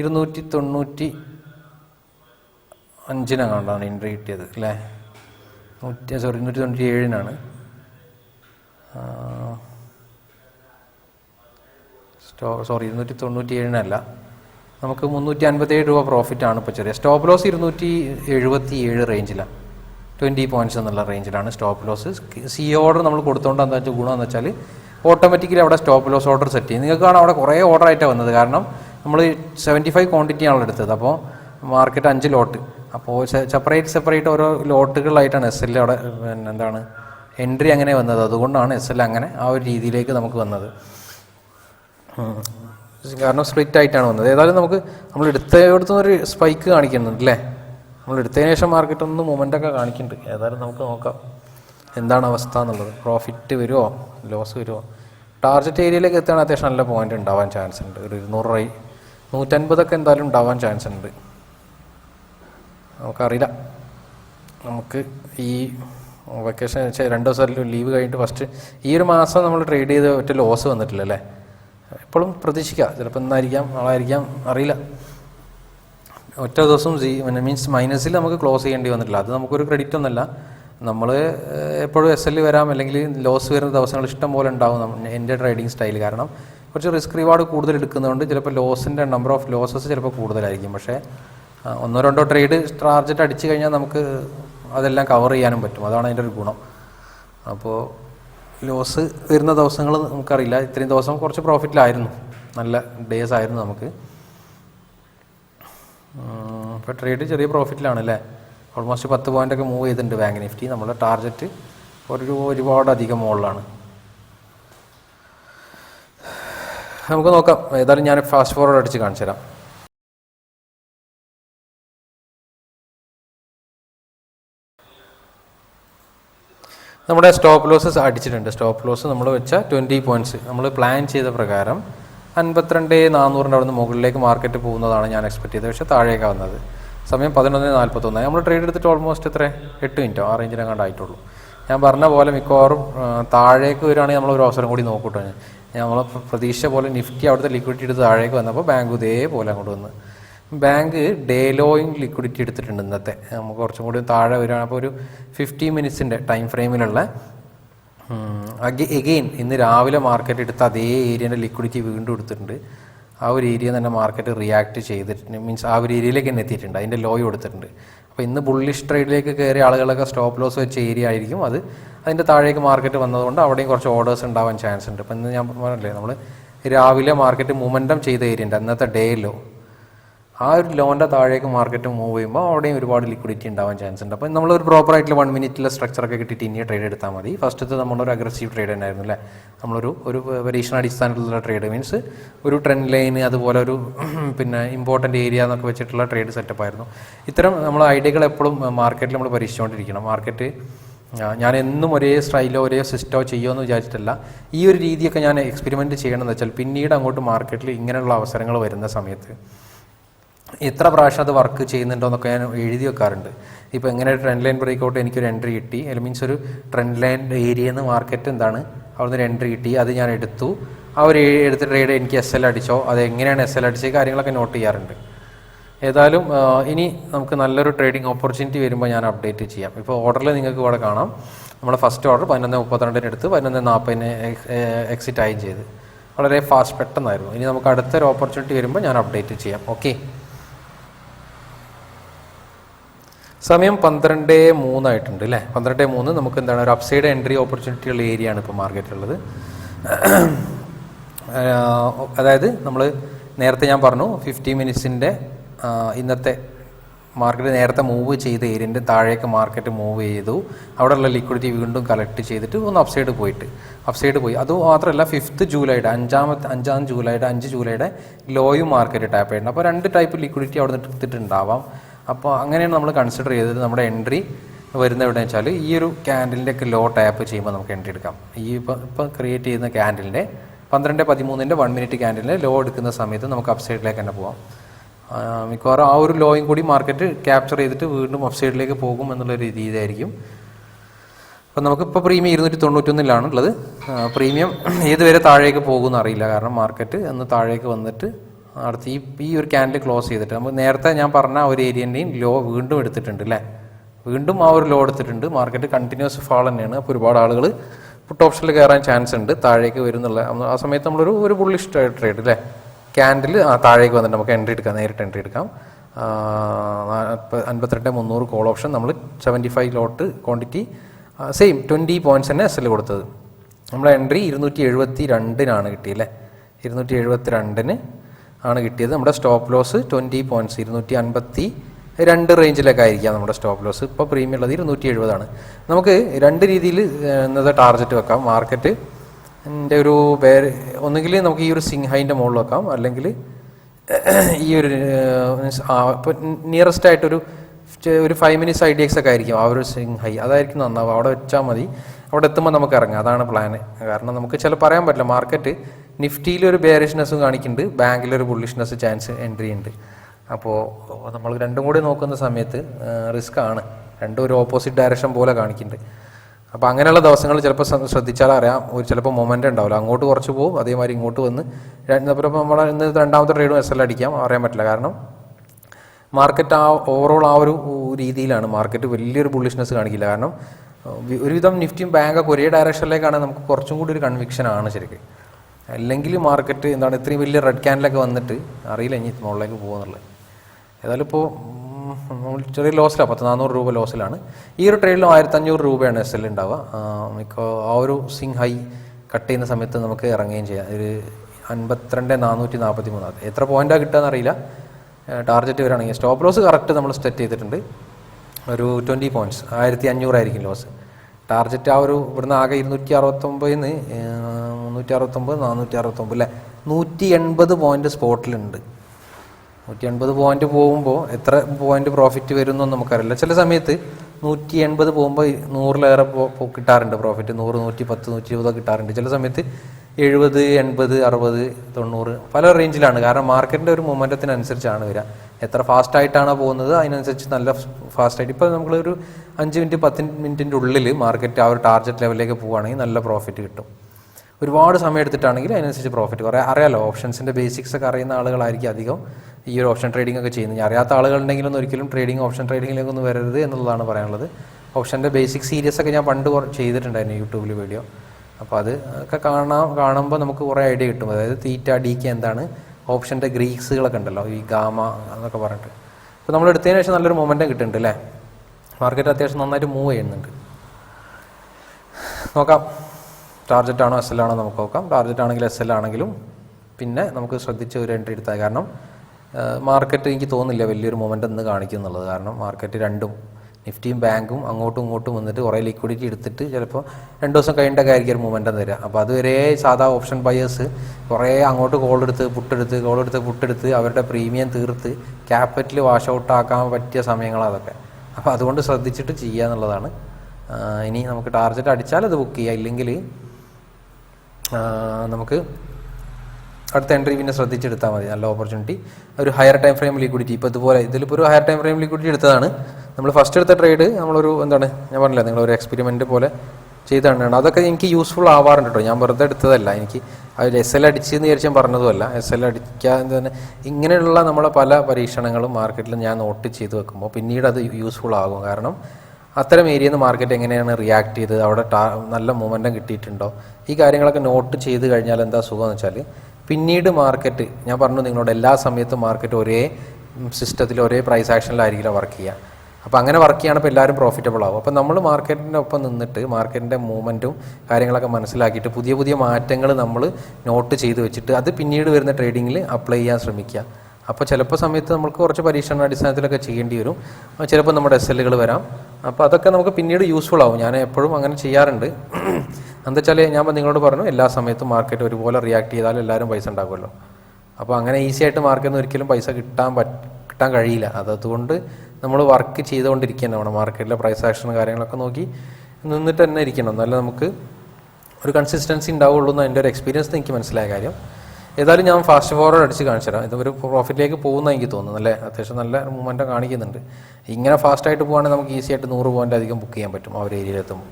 Speaker 1: ഇരുന്നൂറ്റി തൊണ്ണൂറ്റി അഞ്ചിനങ്ങാണ്ടാണ് എൻട്രി കിട്ടിയത് അല്ലേ? നൂറ്റി സോറി ഇരുന്നൂറ്റി തൊണ്ണൂറ്റി ഏഴിനാണ്. സ്റ്റോ സോറി ഇരുന്നൂറ്റി തൊണ്ണൂറ്റി ഏഴിനല്ല. നമുക്ക് മുന്നൂറ്റി അൻപത്തേഴ് രൂപ പ്രോഫിറ്റാണ് ഇപ്പോൾ ചെറിയ. സ്റ്റോപ്പ് ലോസ് ഇരുന്നൂറ്റി എഴുപത്തി ഏഴ് റേഞ്ചിലാണ് ട്വന്റി പോയിന്റ്സ് എന്നുള്ള റേഞ്ചിലാണ് സ്റ്റോപ്പ് ലോസ് സി ഓർഡർ നമ്മൾ കൊടുത്തോണ്ട് എന്താ വെച്ചാൽ ഗുണം എന്ന് വെച്ചാൽ ഓട്ടോമാറ്റിക്കലി അവിടെ സ്റ്റോപ്പ് ലോസ് ഓർഡർ സെറ്റ് ചെയ്യും. നിങ്ങൾക്കാണ് അവിടെ കുറേ ഓർഡർ ആയിട്ടാണ് വന്നത്. കാരണം നമ്മൾ സെവന്റി ഫൈവ് ക്വാണ്ടിറ്റി ആണല്ലോ എടുത്തത്. അപ്പോൾ മാർക്കറ്റ് അഞ്ച് ലോട്ട് അപ്പോൾ സെപ്പറേറ്റ് സെപ്പറേറ്റ് ഓരോ ലോട്ടുകളായിട്ടാണ് എസ് എൽ അവിടെ പിന്നെ എന്താണ് എൻട്രി അങ്ങനെ വന്നത്. അതുകൊണ്ടാണ് എസ് എൽ അങ്ങനെ ആ ഒരു രീതിയിലേക്ക് നമുക്ക് വന്നത്. കാരണം സ്പ്ലിറ്റ് ആയിട്ടാണ് വന്നത്. ഏതായാലും നമുക്ക് നമ്മൾ എടുത്തയിടത്തു ഒരു സ്പൈക്ക് കാണിക്കുന്നുണ്ട് അല്ലേ? നമ്മൾ എടുത്തതിന് ശേഷം മാർക്കറ്റ് ഒന്ന് മൂവ്മെന്റ് ഒക്കെ കാണിക്കുന്നുണ്ട്. ഏതായാലും നമുക്ക് നോക്കാം. എന്താണ് അവസ്ഥ എന്നുള്ളത്. പ്രോഫിറ്റ് വരുമോ ലോസ് വരുമോ ടാർജറ്റ് ഏരിയയിലേക്ക് എത്തുകയാണ് അത്യാവശ്യം നല്ല പോയിന്റ് ഉണ്ടാവാൻ ചാൻസ് ഉണ്ട്. ഒരു ഇരുന്നൂറ് റൈ നൂറ്റൻപതൊക്കെ എന്തായാലും ഉണ്ടാവാൻ ചാൻസ് ഉണ്ട്. നമുക്കറിയില്ല. നമുക്ക് ഈ വെക്കേഷൻ രണ്ട് ദിവസം ലീവ് കഴിഞ്ഞിട്ട് ഫസ്റ്റ് ഈ ഒരു മാസം നമ്മൾ ട്രേഡ് ചെയ്ത് ഒറ്റ ലോസ് വന്നിട്ടില്ല അല്ലേ എപ്പോഴും പ്രതീക്ഷിക്കുക ചിലപ്പോൾ ഇന്നായിരിക്കാം നാളായിരിക്കാം അറിയില്ല. ഒറ്റ ദിവസം മീൻസ് മൈനസിൽ നമുക്ക് ക്ലോസ് ചെയ്യേണ്ടി വന്നിട്ടില്ല. അത് നമുക്കൊരു ക്രെഡിറ്റ് ഒന്നല്ല നമ്മൾ എപ്പോഴും എസ് എൽ വരാം അല്ലെങ്കിൽ ലോസ് വരുന്ന ദിവസങ്ങൾ ഇഷ്ടം പോലെ ഉണ്ടാവും എന്റെ ട്രേഡിംഗ് സ്റ്റൈൽ കാരണം കുറച്ച് റിസ്ക് റിവാർഡ് കൂടുതൽ എടുക്കുന്നതുകൊണ്ട് ചിലപ്പോൾ ലോസിന്റെ നമ്പർ ഓഫ് ലോസസ് ചിലപ്പോൾ കൂടുതലായിരിക്കും. പക്ഷേ ഒന്നോ രണ്ടോ ട്രേഡ് ടാർജറ്റ് അടിച്ചു കഴിഞ്ഞാൽ നമുക്ക് അതെല്ലാം കവർ ചെയ്യാനും പറ്റും. അതാണ് അതിന്റെ ഒരു ഗുണം. അപ്പോൾ ലോസ് വരുന്ന ദിവസങ്ങൾ നമുക്കറിയില്ല. ഇത്രയും ദിവസം കുറച്ച് പ്രോഫിറ്റിലായിരുന്നു നല്ല ഡേയ്സ് ആയിരുന്നു നമുക്ക്. ഇപ്പോൾ ട്രേഡ് ചെറിയ പ്രോഫിറ്റിലാണ് അല്ലേ ഓൾമോസ്റ്റ് പത്ത് പോയിന്റ് ഒക്കെ മൂവ് ചെയ്തിട്ടുണ്ട് ബാങ്ക് നിഫ്റ്റി നമ്മുടെ ടാർഗറ്റ് ഒരു ഒരുപാട് അധികം മുകളിലാണ്. നമുക്ക് നോക്കാം. ഏതായാലും ഞാൻ ഫാസ്റ്റ് ഫോർവേഡ് അടിച്ച് കാണിച്ചു തരാം. നമ്മുടെ സ്റ്റോപ്പ് ലോസസ് അടിച്ചിട്ടുണ്ട്. സ്റ്റോപ്പ് ലോസ് നമ്മൾ വെച്ച ട്വന്റി പോയിന്റ്സ് നമ്മൾ പ്ലാൻ ചെയ്ത പ്രകാരം അൻപത്തിരണ്ട് നാനൂറിന്റെ അവിടെ നിന്ന് മുകളിലേക്ക് മാർക്കറ്റ് പോകുന്നതാണ് ഞാൻ എക്സ്പെക്ട് ചെയ്തത്. പക്ഷേ താഴേക്കാണ് വന്നത്. സമയം പതിനൊന്ന് നാൽപ്പത്തൊന്ന്. നമ്മൾ ട്രേഡ് എടുത്തിട്ട് ഓൾമോസ്റ്റ് എത്ര എട്ട് മിനിറ്റോ ആ റേഞ്ചിനെങ്ങാണ്ട് ആയിട്ടുള്ളൂ. ഞാൻ പറഞ്ഞ പോലെ മിക്കവാറും താഴേക്ക് വരികയാണെങ്കിൽ നമ്മൾ ഒരു അവസരം കൂടി നോക്കൂട്ടോ ഞാൻ. നമ്മൾ പ്രതീക്ഷ പോലെ നിഫ്റ്റി അവിടുത്തെ ലിക്വിഡിറ്റി എടുത്ത് താഴേക്ക് വന്നപ്പോൾ ബാങ്ക് ഇതേപോലെ അങ്ങോട്ട് വന്ന്. ബാങ്ക് ഡേ ലോയിങ് ലിക്വിഡിറ്റി എടുത്തിട്ടുണ്ട് ഇന്നത്തെ. നമുക്ക് കുറച്ചും കൂടി താഴെ വരികയാണ് അപ്പോൾ ഒരു ഫിഫ്റ്റി മിനിറ്റ്സിന്റെ ടൈം ഫ്രെയിമിലുള്ള എഗെയിൻ ഇന്ന് രാവിലെ മാർക്കറ്റ് എടുത്ത അതേ ഏരിയന്റെ ലിക്വിഡിറ്റി വീണ്ടും എടുത്തിട്ടുണ്ട്. ആ ഒരു ഏരിയ തന്നെ മാർക്കറ്റ് റിയാക്ട് ചെയ്തിട്ടുണ്ട് മീൻസ് ആ ഒരു ഏരിയയിലേക്ക് തന്നെ എത്തിയിട്ടുണ്ട്. അതിന്റെ ലോ കൊടുത്തിട്ടുണ്ട്. അപ്പോൾ ഇന്ന് ബുള്ളിഷ് ട്രേഡിലേക്ക് കയറിയ ആളുകളൊക്കെ സ്റ്റോപ്പ് ലോസ് വെച്ച ഏരിയ ആയിരിക്കും അത്. അതിന്റെ താഴേക്ക് മാർക്കറ്റ് വന്നതുകൊണ്ട് അവിടെയും കുറച്ച് ഓർഡേഴ്സ് ഉണ്ടാവാൻ ചാൻസ് ഉണ്ട്. അപ്പോൾ ഇന്ന് ഞാൻ പറഞ്ഞില്ലേ നമ്മൾ രാവിലെ മാർക്കറ്റ് മൂമെന്റം ചെയ്ത ഏരിയ ഉണ്ട്. അന്നത്തെ ഡേ ലോ. ആ ഒരു ലോന്റെ താഴേക്ക് മാർക്കറ്റ് മൂവ് ചെയ്യുമ്പോൾ അവിടെയും ഒരുപാട് ലിക്വിഡിറ്റി ഉണ്ടാവാൻ ചാൻസ് ഉണ്ട്. അപ്പോൾ നമ്മളൊരു പ്രോപ്പർ ആയിട്ടുള്ള വൺ മിനിറ്റിലെ സ്ട്രക്ചറൊക്കെ കിട്ടിയിട്ട് ഇനി ട്രേഡ് എടുത്താൽ മതി. ഫസ്റ്റത്തെ നമ്മളൊരു അഗ്രസീവ് ട്രേഡ് തന്നെയായിരുന്നു അല്ലേ? നമ്മളൊരു ഒരു പരീക്ഷണ അടിസ്ഥാനത്തിലുള്ള ട്രേഡ് മീൻസ് ഒരു ട്രെൻഡ് ലൈൻ അതുപോലെ ഒരു പിന്നെ ഇമ്പോർട്ടന്റ് ഏരിയ എന്നൊക്കെ വെച്ചിട്ടുള്ള ട്രേഡ് സെറ്റപ്പ് ആയിരുന്നു. ഇത്തരം നമ്മൾ ഐഡിയകൾ എപ്പോഴും മാർക്കറ്റിൽ നമ്മൾ പരീക്ഷിച്ചുകൊണ്ടിരിക്കണം മാർക്കറ്റ് ഞാൻ എന്നും ഒരേ സ്റ്റൈലോ ഒരേ സിസ്റ്റോ ചെയ്യുമെന്ന് വിചാരിച്ചിട്ടല്ല. ഈ ഒരു രീതിയൊക്കെ ഞാൻ എക്സ്പെരിമെന്റ് ചെയ്യണമെന്ന് വെച്ചാൽ പിന്നീട് അങ്ങോട്ട് മാർക്കറ്റിൽ ഇങ്ങനെയുള്ള അവസരങ്ങൾ വരുന്ന സമയത്ത് എത്ര പ്രാവശ്യം അത് വർക്ക് ചെയ്യുന്നുണ്ടോ എന്നൊക്കെ ഞാൻ എഴുതി വെക്കാറുണ്ട്. ഇപ്പോൾ എങ്ങനെ ട്രെൻഡ് ലൈൻ ബ്രേക്ക് ഔട്ട് എനിക്കൊരു എൻട്രി കിട്ടി. അല്ല മീൻസ് ഒരു ട്രെൻഡ് ലൈൻ ഏരിയ എന്ന് മാർക്കറ്റ് എന്താണ്? അവിടുന്ന് ഒരു എൻട്രി കിട്ടി. അത് ഞാൻ എടുത്തു. ആ ഒരു എടുത്ത ട്രേഡ് എനിക്ക് എസ് എൽ അടിച്ചോ? അത് എങ്ങനെയാണ് എസ് എൽ അടിച്ചത്? കാര്യങ്ങളൊക്കെ നോട്ട് ചെയ്യാറുണ്ട്. ഏതായാലും ഇനി നമുക്ക് നല്ലൊരു ട്രേഡിംഗ് ഓപ്പർച്യൂണിറ്റി വരുമ്പോൾ ഞാൻ അപ്ഡേറ്റ് ചെയ്യാം. ഇപ്പോൾ ഓർഡറിൽ നിങ്ങൾക്ക് ഇവിടെ കാണാം. നമ്മുടെ ഫസ്റ്റ് ഓർഡർ പതിനൊന്ന് മുപ്പത്തിരണ്ടിന് എടുത്ത് പതിനൊന്ന് നാൽപ്പതിന് എക്സിറ്റ് ആയും ചെയ്ത്. വളരെ ഫാസ്റ്റ് പെട്ടെന്നായിരുന്നു. ഇനി നമുക്ക് അടുത്തൊരു ഓപ്പർച്യൂണിറ്റി വരുമ്പോൾ ഞാൻ അപ്ഡേറ്റ് ചെയ്യാം. ഓക്കെ സമയം പന്ത്രണ്ട് മൂന്നായിട്ടുണ്ട് അല്ലേ പന്ത്രണ്ട് മൂന്ന് നമുക്ക് എന്താണ് ഒരു അപ്സൈഡ് എൻട്രി ഓപ്പർച്യൂണിറ്റി ഉള്ള ഏരിയ ആണ് ഇപ്പോൾ മാർക്കറ്റിലുള്ളത് അതായത് നമ്മൾ നേരത്തെ ഞാൻ പറഞ്ഞു ഫിഫ്റ്റി മിനിറ്റ്സിന്റെ ഇന്നത്തെ മാർക്കറ്റ് നേരത്തെ മൂവ് ചെയ്ത ഏരിയന്റെ താഴേക്ക് മാർക്കറ്റ് മൂവ് ചെയ്തു. അവിടെയുള്ള ലിക്വിഡിറ്റി വീണ്ടും കളക്ട് ചെയ്തിട്ട് ഒന്ന് അപ്സൈഡ് പോയിട്ട്. അപ്സൈഡ് പോയി. അത് മാത്രമല്ല ഫിഫ്ത്ത് ജൂലൈയുടെ അഞ്ചാമത്തെ അഞ്ചാം ജൂലൈയുടെ അഞ്ച് ജൂലൈയുടെ ലോയും മാർക്കറ്റ് ടാപ്പ് ചെയ്യുന്നുണ്ട് അപ്പോൾ രണ്ട് ടൈപ്പ് ലിക്വിഡിറ്റി അവിടെ നിന്ന് എടുത്തിട്ടുണ്ടാവാം. അപ്പോൾ അങ്ങനെയാണ് നമ്മൾ കൺസിഡർ ചെയ്തത് നമ്മുടെ എൻട്രി വരുന്ന എവിടെയെന്ന് വെച്ചാൽ ഈ ഒരു ക്യാൻഡിലിന്റെ ഒക്കെ ലോ ടാപ്പ് ചെയ്യുമ്പോൾ നമുക്ക് എൻട്രി എടുക്കാം. ഈ ഇപ്പോൾ ഇപ്പോൾ ക്രിയേറ്റ് ചെയ്യുന്ന ക്യാൻഡിലിന്റെ പന്ത്രണ്ട് പതിമൂന്നിന്റെ വൺ മിനിറ്റ് ക്യാൻഡിലിന്റെ ലോ എടുക്കുന്ന സമയത്ത് നമുക്ക് അപ്സൈഡിലേക്ക് തന്നെ പോകാം മിക്കവാറും ആ ഒരു ലോയും കൂടി മാർക്കറ്റ് ക്യാപ്ചർ ചെയ്തിട്ട് വീണ്ടും അപ്സൈഡിലേക്ക് പോകും എന്നുള്ള രീതിയിലായിരിക്കും. രീതിയായിരിക്കും അപ്പോൾ നമുക്കിപ്പോൾ പ്രീമിയം ഇരുന്നൂറ്റി തൊണ്ണൂറ്റൊന്നിലാണ് ഉള്ളത് പ്രീമിയം ഏതുവരെ താഴേക്ക് പോകുമെന്ന് അറിയില്ല. കാരണം മാർക്കറ്റ് ഒന്ന് താഴേക്ക് വന്നിട്ട് അടുത്ത് ഈ ഈ ഒരു ക്യാൻഡിൽ ക്ലോസ് ചെയ്തിട്ട്. നമ്മൾ നേരത്തെ ഞാൻ പറഞ്ഞ ആ ഒരു ഏരിയന്റെയും ലോ വീണ്ടും എടുത്തിട്ടുണ്ട് അല്ലേ വീണ്ടും ആ ഒരു ലോ എടുത്തിട്ടുണ്ട്. മാർക്കറ്റ് കണ്ടിന്യൂസ് ഫാൾ തന്നെയാണ്. അപ്പോൾ ഒരുപാട് ആളുകൾ പുട്ട് ഓപ്ഷനിൽ കയറാൻ ചാൻസ് ഉണ്ട്. താഴേക്ക് വരുന്നുള്ള ആ സമയത്ത് നമ്മളൊരു ഒരു ബുള്ളിഷ് ട്രേഡ് അല്ലേ ക്യാൻഡിൽ താഴേക്ക് വന്നിട്ട് നമുക്ക് എൻട്രി എടുക്കാം. നേരിട്ട് എൻട്രി എടുക്കാം. അൻപത്തിരണ്ട് മുന്നൂറ് കോൾ ഓപ്ഷൻ നമ്മൾ seventy five lot quantity same twenty points തന്നെ എസ് എൽ കൊടുത്തത്. നമ്മൾ എൻട്രി ഇരുന്നൂറ്റി എഴുപത്തി രണ്ടിനാണ് കിട്ടിയല്ലേ ഇരുന്നൂറ്റി എഴുപത്തി രണ്ടിന് ആണ് കിട്ടിയത്. നമ്മുടെ സ്റ്റോപ്പ് ലോസ് ട്വന്റി പോയിന്റ്സ് ഇരുന്നൂറ്റി അൻപത്തി രണ്ട് റേഞ്ചിലൊക്കെ ആയിരിക്കാം നമ്മുടെ സ്റ്റോപ്പ് ലോസ് ഇപ്പോൾ പ്രീമിയം ഉള്ളത് ഇരുന്നൂറ്റി എഴുപതാണ് നമുക്ക് രണ്ട് രീതിയിൽ ഇന്നത്തെ ടാർഗറ്റ് വെക്കാം. മാർക്കറ്റ് എന്റെ ഒരു പേര് ഒന്നുകിൽ നമുക്ക് ഈ ഒരു സിംഹൈന്റെ മുകളിൽ വെക്കാം. അല്ലെങ്കിൽ ഈ ഒരു ഇപ്പോൾ നിയറസ്റ്റ് ആയിട്ടൊരു ഒരു five minutes I D X ഒക്കെ ആയിരിക്കും. ആ ഒരു സിംഗ് ഹൈ അതായിരിക്കും നന്നാവും അവിടെ വെച്ചാൽ മതി. അവിടെ എത്തുമ്പോൾ നമുക്ക് ഇറങ്ങാം. അതാണ് പ്ലാന് കാരണം നമുക്ക് ചില പറയാൻ പറ്റില്ല. മാർക്കറ്റ് നിഫ്റ്റിയിൽ ഒരു ബേറിഷ്നെസ്സും കാണിക്കുന്നുണ്ട്. ബാങ്കിൽ ഒരു ബുള്ളിഷ്നെസ് ചാൻസ് എൻട്രി ഉണ്ട്. അപ്പോൾ നമ്മൾ രണ്ടും കൂടി നോക്കുന്ന സമയത്ത് റിസ്ക് ആണ്. രണ്ടും ഒരു ഓപ്പോസിറ്റ് ഡയറക്ഷൻ പോലെ കാണിക്കുന്നുണ്ട്. അപ്പോൾ അങ്ങനെയുള്ള ദിവസങ്ങൾ ചിലപ്പോൾ ശ്ര- ശ്രദ്ധിച്ചാൽ അറിയാം. ഒരു ചിലപ്പോൾ മൊമെന്റ് ഉണ്ടാവില്ല. അങ്ങോട്ട് കുറച്ച് പോകും അതേമാതിരി ഇങ്ങോട്ട് വന്ന് ഇപ്പോൾ നമ്മൾ ഇന്ന് രണ്ടാമത്തെ ട്രേഡും എസ് എൽ അടിക്കാം. അറിയാൻ പറ്റില്ല. കാരണം മാർക്കറ്റ് ആ ഓവറോൾ ആ ഒരു രീതിയിലാണ്. മാർക്കറ്റ് വലിയൊരു ബുള്ളിഷ്നെസ് കാണിക്കില്ല. കാരണം ഒരുവിധം നിഫ്റ്റിയും ബാങ്കൊക്കെ ഒരേ ഡയറക്ഷനിലേക്കാണ് നമുക്ക് കുറച്ചും കൂടി ഒരു കൺവിക്ഷൻ ആണ് ശരിക്കും. അല്ലെങ്കിൽ മാർക്കറ്റ് എന്താണ് ഇത്രയും വലിയ റെഡ് ക്യാൻഡിലൊക്കെ വന്നിട്ട് അറിയില്ല ഇനി മുകളിലേക്ക് പോകുന്നുള്ളത്. ഏതായാലും ഇപ്പോൾ ചെറിയ ലോസിലാണ് പത്ത് നാനൂറ് രൂപ ലോസിലാണ് ഈ ഒരു ട്രേഡിലും ആയിരത്തഞ്ഞൂറ് രൂപയാണ് എസ് എൽ ഉണ്ടാവുക മിക്ക ആ ഒരു സിങ് ഹൈ കട്ട് ചെയ്യുന്ന സമയത്ത് നമുക്ക് ഇറങ്ങുകയും ചെയ്യാം. ഒരു അൻപത്തിരണ്ട് നാനൂറ്റി നാൽപ്പത്തി മൂന്ന് എത്ര പോയിന്റാണ് കിട്ടുകയെന്ന് അറിയില്ല ടാർഗറ്റ് വരാണെങ്കിൽ സ്റ്റോപ്പ് ലോസ് കറക്റ്റ് നമ്മൾ സെറ്റ് ചെയ്തിട്ടുണ്ട്. ഒരു ട്വന്റി പോയിന്റ്സ് ആയിരത്തി അഞ്ഞൂറായിരിക്കും ലോസ് ടാർഗറ്റ് ആ ഒരു ഇവിടുന്ന് ആകെ ഇരുന്നൂറ്റി അറുപത്തൊമ്പതിന് മുന്നൂറ്റി അറുപത്തൊമ്പത് നാനൂറ്റി അറുപത്തൊമ്പത് അല്ലേ? നൂറ്റി എൺപത് പോയിന്റ് സ്പോട്ടിലുണ്ട് നൂറ്റി എൺപത് പോയിന്റ് പോകുമ്പോൾ എത്ര പോയിന്റ് പ്രോഫിറ്റ് എന്നൊന്നും നമുക്കറിയില്ല. ചില സമയത്ത് നൂറ്റി എൺപത് പോകുമ്പോൾ നൂറിലേറെ കിട്ടാറുണ്ട് പ്രോഫിറ്റ് നൂറ് നൂറ്റി പത്ത് നൂറ്റി ഇരുപതൊക്കെ കിട്ടാറുണ്ട്. ചില സമയത്ത് എഴുപത് എൺപത് അറുപത് തൊണ്ണൂറ് പല റേഞ്ചിലാണ് കാരണം മാർക്കറ്റിന്റെ ഒരു മൊമെന്റത്തിനനുസരിച്ചാണ് വരിക. എത്ര ഫാസ്റ്റ് ആയിട്ടാണോ പോകുന്നത് അതിനനുസരിച്ച് നല്ല ഫാസ്റ്റായിട്ട്. ഇപ്പോൾ നമ്മളൊരു അഞ്ച് മിനിറ്റ് പത്ത് മിനിറ്റിന്റെ ഉള്ളിൽ മാർക്കറ്റ് ആ ഒരു ടാർഗറ്റ് ലെവലിലേക്ക് പോവുകയാണെങ്കിൽ നല്ല പ്രോഫിറ്റ് കിട്ടും. ഒരുപാട് സമയം എടുത്തിട്ടാണെങ്കിൽ അതിനനുസരിച്ച് പ്രോഫിറ്റ് കുറേ. അറിയാലോ ഓപ്ഷൻസിന്റെ ബേസിക്സ് ഒക്കെ അറിയുന്ന ആളുകളായിരിക്കും അധികം ഈ ഒരു ഓപ്ഷൻ ട്രേഡിംഗ് ഒക്കെ ചെയ്യുന്നത്. അറിയാത്ത ആളുകളുണ്ടെങ്കിലൊന്നും ഒരിക്കലും ട്രേഡിംഗ് ഓപ്ഷൻ ട്രേഡിങ്ങിലേക്കൊന്നും വരരുത് എന്നുള്ളതാണ് പറയാനുള്ളത്. ഓപ്ഷന്റെ ബേസിക് സീരീസ് ഒക്കെ ഞാൻ പണ്ട് ചെയ്തിട്ടുണ്ടായിരുന്നു യൂട്യൂബിൽ വീഡിയോ. അപ്പോൾ അത് ഒക്കെ കാണാം കാണുമ്പോൾ നമുക്ക് കുറേ ഐഡിയ കിട്ടും. അതായത് തീറ്റ ഡി കെ എന്താണ്? ഓപ്ഷന്റെ ഗ്രീക്സുകളൊക്കെ ഉണ്ടല്ലോ ഈ ഗാമ എന്നൊക്കെ പറഞ്ഞിട്ട്. അപ്പോൾ നമ്മൾ എടുത്തതിന് ശേഷം നല്ലൊരു മൊമെന്റം കിട്ടുന്നുണ്ട് അല്ലേ? മാർക്കറ്റ് അത്യാവശ്യം നന്നായിട്ട് മൂവ് ചെയ്യുന്നുണ്ട്. നോക്കാം. ടാർജറ്റ് ആണോ എസ് എൽ ആണോ നമുക്ക് നോക്കാം. ടാർജറ്റ് ആണെങ്കിലും എസ് എൽ ആണെങ്കിലും പിന്നെ നമുക്ക് ശ്രദ്ധിച്ച് ഒരു എൻട്രി എടുത്താൽ കാരണം മാർക്കറ്റ് എനിക്ക് തോന്നുന്നില്ല വലിയൊരു മൊമെന്റ് ഇന്ന് കാണിക്കുന്നുള്ളത്. കാരണം മാർക്കറ്റ് രണ്ടും നിഫ്റ്റിയും ബാങ്കും അങ്ങോട്ടും ഇങ്ങോട്ടും വന്നിട്ട് കുറേ ലിക്വിഡിറ്റി എടുത്തിട്ട് ചിലപ്പോൾ രണ്ട് ദിവസം കഴിഞ്ഞിട്ടൊക്കെ ഒരു മൊമെന്റം തരിക അപ്പോൾ അതുവരെ സാധാ ഓപ്ഷൻ ബയേഴ്സ് കുറേ അങ്ങോട്ട് കോൾ എടുത്ത് പുട്ടെടുത്ത് കോൾ എടുത്ത് പുട്ടെടുത്ത് അവരുടെ പ്രീമിയം തീർത്ത് ക്യാപിറ്റൽ വാഷ് ഔട്ട് ആക്കാൻ പറ്റിയ സമയങ്ങളാണ് അതൊക്കെ. അപ്പോൾ അതുകൊണ്ട് ശ്രദ്ധിച്ചിട്ട് ചെയ്യുക എന്നുള്ളതാണ്. ഇനി നമുക്ക് ടാർജറ്റ് അടിച്ചാൽ അത് ബുക്ക് ചെയ്യുക ഇല്ലെങ്കിൽ നമുക്ക് അടുത്ത എൻട്രി പിന്നെ ശ്രദ്ധിച്ചെടുത്താൽ മതി. നല്ല ഓപ്പർച്യൂണിറ്റി ഒരു ഹയർ ടൈം ഫ്രെയിം ലിക്വിഡിറ്റി ഇപ്പോൾ ഇതുപോലെ ഇതിലിപ്പോൾ ഒരു ഹയർ ടൈം ഫ്രെയിം ലിക്വിഡിറ്റി എടുത്തതാണ്. നമ്മൾ ഫസ്റ്റ് എടുത്ത ട്രേഡ് നമ്മളൊരു എന്താണ് ഞാൻ പറഞ്ഞില്ല നിങ്ങളൊരു എക്സ്പെരിമെന്റ് പോലെ ചെയ്താണ് അതൊക്കെ എനിക്ക് യൂസ്ഫുൾ ആവാറുണ്ട് കേട്ടോ ഞാൻ വെറുതെ എടുത്തതല്ല. എനിക്ക് അതിൽ എസ് എൽ അടിച്ച് എന്ന് വിചാരിച്ച് ഞാൻ പറഞ്ഞതുമല്ല. എസ് എൽ അടിക്കാൻ തന്നെ ഇങ്ങനെയുള്ള നമ്മളെ പല പരീക്ഷണങ്ങളും മാർക്കറ്റിൽ ഞാൻ നോട്ട് ചെയ്ത് വെക്കുമ്പോൾ പിന്നീട് അത് യൂസ്ഫുൾ ആകും. കാരണം അത്തരം ഏരിയയിൽ നിന്ന് മാർക്കറ്റ് എങ്ങനെയാണ് റിയാക്ട് ചെയ്തത്? അവിടെ നല്ല മൂമെന്റം കിട്ടിയിട്ടുണ്ടോ? ഈ കാര്യങ്ങളൊക്കെ നോട്ട് ചെയ്ത് കഴിഞ്ഞാൽ എന്താ സുഖം എന്ന് വെച്ചാൽ പിന്നീട് മാർക്കറ്റ് ഞാൻ പറഞ്ഞു നിങ്ങളോട് എല്ലാ സമയത്തും മാർക്കറ്റ് ഒരേ സിസ്റ്റത്തിൽ ഒരേ പ്രൈസ് ആക്ഷനിലായിരിക്കില്ല വർക്ക് ചെയ്യുക അപ്പോൾ അങ്ങനെ വർക്ക് ചെയ്യുകയാണെങ്കിൽ എല്ലാവരും പ്രോഫിറ്റബിൾ ആവും. അപ്പോൾ നമ്മൾ മാർക്കറ്റിന്റെ ഒപ്പം നിന്നിട്ട് മാർക്കറ്റിന്റെ മൂവ്മെന്റും കാര്യങ്ങളൊക്കെ മനസ്സിലാക്കിയിട്ട് പുതിയ പുതിയ മാറ്റങ്ങൾ നമ്മൾ നോട്ട് ചെയ്ത് വെച്ചിട്ട് അത് പിന്നീട് വരുന്ന ട്രേഡിങ്ങിൽ അപ്ലൈ ചെയ്യാൻ ശ്രമിക്കുക. അപ്പോൾ ചിലപ്പോൾ സമയത്ത് നമുക്ക് കുറച്ച് പരീക്ഷണ അടിസ്ഥാനത്തിലൊക്കെ ചെയ്യേണ്ടി വരും. ചിലപ്പോൾ നമ്മുടെ എസ് എല്ലുകൾ വരാം. അപ്പോൾ അതൊക്കെ നമുക്ക് പിന്നീട് യൂസ്ഫുൾ ആവും. ഞാൻ എപ്പോഴും അങ്ങനെ ചെയ്യാറുണ്ട്. എന്താ വെച്ചാൽ ഞാൻ നിങ്ങളോട് പറഞ്ഞു എല്ലാ സമയത്തും മാർക്കറ്റ് ഒരുപോലെ റിയാക്ട് ചെയ്താൽ എല്ലാവരും പൈസ ഉണ്ടാക്കുമല്ലോ അപ്പോൾ അങ്ങനെ ഈസി ആയിട്ട് മാർക്കറ്റിൽ നിന്ന് ഒരിക്കലും പൈസ കിട്ടാൻ പറ്റ കിട്ടാൻ കഴിയില്ല. അത് അതുകൊണ്ട് നമ്മൾ വർക്ക് ചെയ്തുകൊണ്ടിരിക്കുകയാണ് നമ്മുടെ മാർക്കറ്റിലെ പ്രൈസ് ആക്ഷൻ കാര്യങ്ങളൊക്കെ നോക്കി നിന്നിട്ട് തന്നെ ഇരിക്കണം. എന്നാലേ നമുക്ക് ഒരു കൺസിസ്റ്റൻസി ഉണ്ടാവുള്ളൂ എന്ന് എന്റെ ഒരു എക്സ്പീരിയൻസ് എനിക്ക് മനസ്സിലായ കാര്യം. ഏതായാലും ഞാൻ ഫാസ്റ്റ് ഫോർവേഡ് അടിച്ച് കാണിച്ചു തരാം. ഇത് ഒരു പ്രോഫിറ്റിലേക്ക് പോകുന്ന എനിക്ക് തോന്നുന്നു. അല്ലേ? അത്യാവശ്യം നല്ല മൂവ്മെന്റ് കാണിക്കുന്നുണ്ട്. ഇങ്ങനെ ഫാസ്റ്റായിട്ട് പോകുകയാണെങ്കിൽ നമുക്ക് ഈസി ആയിട്ട് നൂറ് പോയിന്റ് അധികം ബുക്ക് ചെയ്യാൻ പറ്റും ആ ഒരു ഏരിയയിലെത്തുമ്പോൾ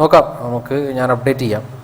Speaker 1: നോക്കാം. നമുക്ക് ഞാൻ അപ്ഡേറ്റ് ചെയ്യാം.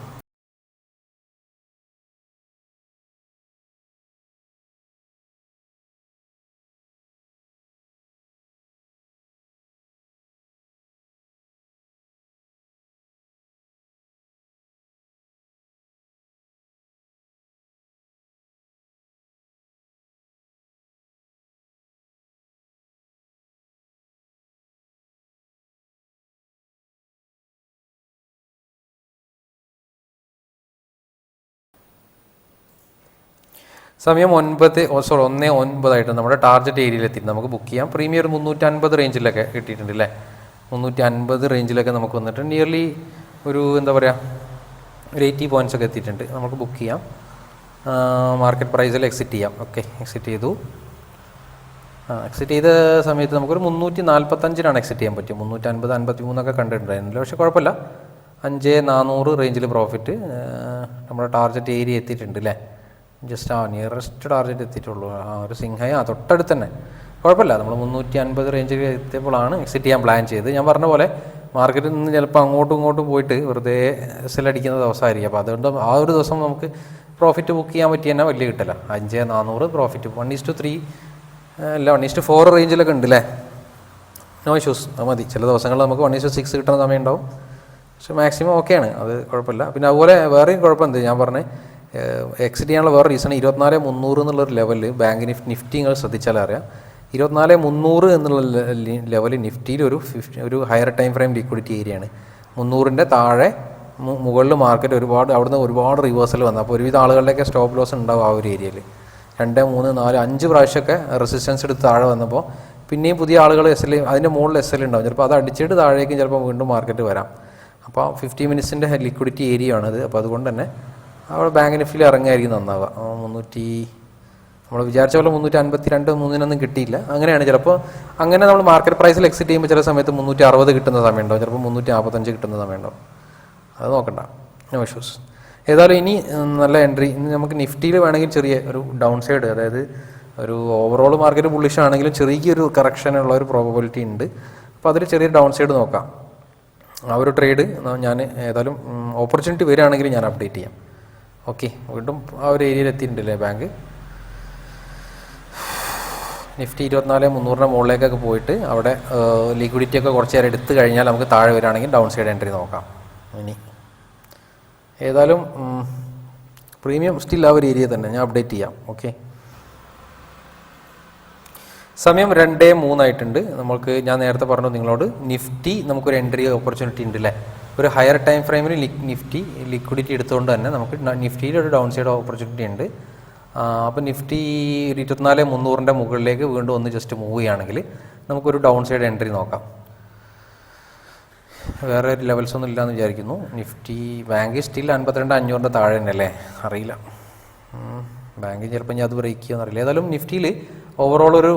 Speaker 1: സമയം ഒൻപത് സോറി ഒന്ന് ഒൻപതായിട്ട് നമ്മുടെ ടാർജറ്റ് ഏരിയയിൽ എത്തി നമുക്ക് ബുക്ക് ചെയ്യാം. പ്രീമിയർ മുന്നൂറ്റി അൻപത് റേഞ്ചിലൊക്കെ കിട്ടിയിട്ടുണ്ട് അല്ലേ മുന്നൂറ്റി അൻപത് റേഞ്ചിലൊക്കെ നമുക്ക് വന്നിട്ട് നിയർലി ഒരു എന്താ പറയുക ഒരു എയ്റ്റി പോയിന്റ്സ് ഒക്കെ എത്തിയിട്ടുണ്ട്. നമുക്ക് ബുക്ക് ചെയ്യാം. മാർക്കറ്റ് പ്രൈസിൽ എക്സിറ്റ് ചെയ്യാം. ഓക്കെ എക്സിറ്റ് ചെയ്തു. എക്സിറ്റ് ചെയ്ത സമയത്ത് നമുക്കൊരു മുന്നൂറ്റി നാൽപ്പത്തഞ്ചിനാണ് എക്സിറ്റ് ചെയ്യാൻ പറ്റും മുന്നൂറ്റി അൻപത് അൻപത്തി മൂന്നൊക്കെ കണ്ടിട്ടുണ്ടായിരുന്നില്ല. പക്ഷേ കുഴപ്പമില്ല. അഞ്ച് നാനൂറ് റേഞ്ചിൽ പ്രോഫിറ്റ് നമ്മുടെ ടാർഗറ്റ് ഏരിയ എത്തിയിട്ടുണ്ട് അല്ലേ ജസ്റ്റ് ആ നിയറസ്റ്റ് ടാർജറ്റ് എത്തിയിട്ടുള്ളൂ. ആ ഒരു സിംഹയ. തൊട്ടടുത്ത് തന്നെ. കുഴപ്പമില്ല. നമ്മൾ മുന്നൂറ്റി അൻപത് റേഞ്ചിൽ എത്തിയപ്പോഴാണ് എക്സിറ്റ് ചെയ്യാൻ പ്ലാൻ ചെയ്ത് ഞാൻ പറഞ്ഞ പോലെ മാർക്കറ്റിൽ നിന്ന് ചിലപ്പോൾ അങ്ങോട്ടും ഇങ്ങോട്ടും പോയിട്ട് വെറുതെ സെല്ലടിക്കുന്ന ദിവസമായിരിക്കും അപ്പോൾ അതുകൊണ്ട് ആ ഒരു ദിവസം നമുക്ക് പ്രോഫിറ്റ് ബുക്ക് ചെയ്യാൻ പറ്റിയ തന്നെ വലിയ കിട്ടില്ല അഞ്ച് നാനൂറ് profit one is to three അല്ല വൺ ഈസ് ടു ഫോർ റേഞ്ചിലൊക്കെ ഉണ്ട് അല്ലേ നോ ഇഷ്യൂസ് അത് മതി. ചില ദിവസങ്ങളിൽ നമുക്ക് വൺ ഈസ് ടു സിക്സ് കിട്ടുന്ന സമയം ഉണ്ടാവും. പക്ഷെ മാക്സിമം ഓക്കെയാണ് അത് കുഴപ്പമില്ല. പിന്നെ അതുപോലെ വേറെയും കുഴപ്പമെന്ത് ഞാൻ പറഞ്ഞേ എക്സിറ്റ് ചെയ്യാനുള്ള വേറെ റീസൺ ഇരുപത്തിനാല് മുന്നൂറ് എന്നുള്ളൊരു ലെവലിൽ ബാങ്ക് നിഫ്റ്റി നിഫ്റ്റി നിങ്ങൾ ശ്രദ്ധിച്ചാൽ അറിയാം. ഇരുപത്തിനാല് മുന്നൂറ് എന്നുള്ള ലെവൽ നിഫ്റ്റിയിൽ ഒരു ഫിഫ്റ്റി ഒരു ഹയർ ടൈം ഫ്രെയിം ലിക്വിഡിറ്റി ഏരിയയാണ് മുന്നൂറിന്റെ താഴെ മുകളിൽ മാർക്കറ്റ് ഒരുപാട് അവിടുന്ന് ഒരുപാട് റിവേഴ്സൽ വന്നു. അപ്പോൾ ഒരുവിധ ആളുകളുടെയൊക്കെ സ്റ്റോപ്പ് ലോസ് ഉണ്ടാവും ആ ഒരു ഏരിയയിൽ രണ്ട് മൂന്ന് നാല് അഞ്ച് പ്രാവശ്യമൊക്കെ റെസിസ്റ്റൻസ് എടുത്ത് താഴെ വന്നപ്പോൾ പിന്നെയും പുതിയ ആളുകൾ എസ് എൽ അതിന്റെ മുകളിൽ എസ് എൽ ഉണ്ടാവും. ചിലപ്പോൾ അത് അടിച്ചിട്ട് താഴേക്കും ചിലപ്പോൾ വീണ്ടും മാർക്കറ്റ് വരാം. അപ്പോൾ ഫിഫ്റ്റി മിനിറ്റ്സിന്റെ ലിക്വിഡിറ്റി ഏരിയ ആണത്. അപ്പോൾ അതുകൊണ്ട് തന്നെ അവിടെ ബാങ്ക് ഫീൽ ഇറങ്ങായിരിക്കും നന്നാവുക. മുന്നൂറ്റി നമ്മൾ വിചാരിച്ച പോലെ മുന്നൂറ്റി അൻപത്തി രണ്ട് മൂന്നിനൊന്നും കിട്ടിയില്ല. അങ്ങനെയാണ് ചിലപ്പോൾ അങ്ങനെ നമ്മൾ മാർക്കറ്റ് പ്രൈസിൽ എക്സിറ്റ് ചെയ്യുമ്പോൾ ചില സമയത്ത് മുന്നൂറ്റി അറുപത് കിട്ടുന്ന സമയം ഉണ്ടാവും. ചിലപ്പോൾ മുന്നൂറ്റി നാൽപ്പത്തഞ്ച് കിട്ടുന്ന സമയം ഉണ്ടാവും. അത് നോക്കണ്ട. നോ ഇഷ്യൂസ് ഏതായാലും ഇനി നല്ല എൻട്രി നമുക്ക് നിഫ്റ്റിയിൽ വേണമെങ്കിൽ ചെറിയ ഒരു ഡൗൺ സൈഡ് അതായത് ഒരു ഓവറോൾ മാർക്കറ്റ് ബുള്ളിഷ് ആണെങ്കിലും ചെറിയൊരു കറക്ഷൻ ഉള്ള ഒരു പ്രോബബിലിറ്റി ഉണ്ട്. അപ്പോൾ അതിൽ ചെറിയ ഡൗൺ സൈഡ് നോക്കാം. ആ ഒരു ട്രേഡ് ഞാൻ ഏതായാലും ഓപ്പർച്യൂണിറ്റി വരികയാണെങ്കിൽ ഞാൻ അപ്ഡേറ്റ് ചെയ്യാം. ഓക്കെ വീണ്ടും ആ ഒരു ഏരിയയിൽ എത്തിയിട്ടുണ്ടല്ലേ ബാങ്ക് നിഫ്റ്റി ഇരുപത്തിനാല് മുന്നൂറിന്റെ മുകളിലേക്കൊക്കെ പോയിട്ട് അവിടെ ലിക്വിഡിറ്റി ഒക്കെ കുറച്ച് നേരം എടുത്തു കഴിഞ്ഞാൽ നമുക്ക് താഴെ വരികയാണെങ്കിൽ ഡൗൺ സൈഡ് എൻട്രി നോക്കാം. ഇനി. ഏതായാലും പ്രീമിയം സ്റ്റിൽ ആ ഒരു ഏരിയ തന്നെ. ഞാൻ അപ്ഡേറ്റ് ചെയ്യാം. ഓക്കെ സമയം രണ്ടേ മൂന്നായിട്ടുണ്ട്. നമുക്ക് ഞാൻ നേരത്തെ പറഞ്ഞു നിങ്ങളോട് നിഫ്റ്റി നമുക്കൊരു എൻട്രി ഓപ്പർച്യൂണിറ്റി ഉണ്ട് അല്ലേ ഒരു ഹയർ ടൈം ഫ്രെയിമിൽ ലിക് നിഫ്റ്റി ലിക്വിഡിറ്റി എടുത്തുകൊണ്ട് തന്നെ നമുക്ക് നിഫ്റ്റിയിൽ ഒരു ഡൗൺ സൈഡ് ഓപ്പർച്യൂണിറ്റി ഉണ്ട്. അപ്പോൾ നിഫ്റ്റി ഒരു ഇരുപത്തിനാല് മുന്നൂറിന്റെ മുകളിലേക്ക് വീണ്ടും ഒന്ന് ജസ്റ്റ് മൂവ് ചെയ്യുകയാണെങ്കിൽ നമുക്കൊരു ഡൗൺ സൈഡ് എൻട്രി നോക്കാം. വേറെ ഒരു ലെവൽസ് ഒന്നും ഇല്ലയെന്ന് വിചാരിക്കുന്നു. നിഫ്റ്റി ബാങ്ക് സ്റ്റിൽ അൻപത്തിരണ്ട് അഞ്ഞൂറിന്റെ താഴെ തന്നെ അല്ലേ? അറിയില്ല. ബാങ്ക് ചിലപ്പോൾ ഞാൻ അത് ബ്രേക്ക് ചെയ്യുമെന്ന് അറിയില്ല ഏതായാലും നിഫ്റ്റിയിൽ ഓവറോൾ ഒരു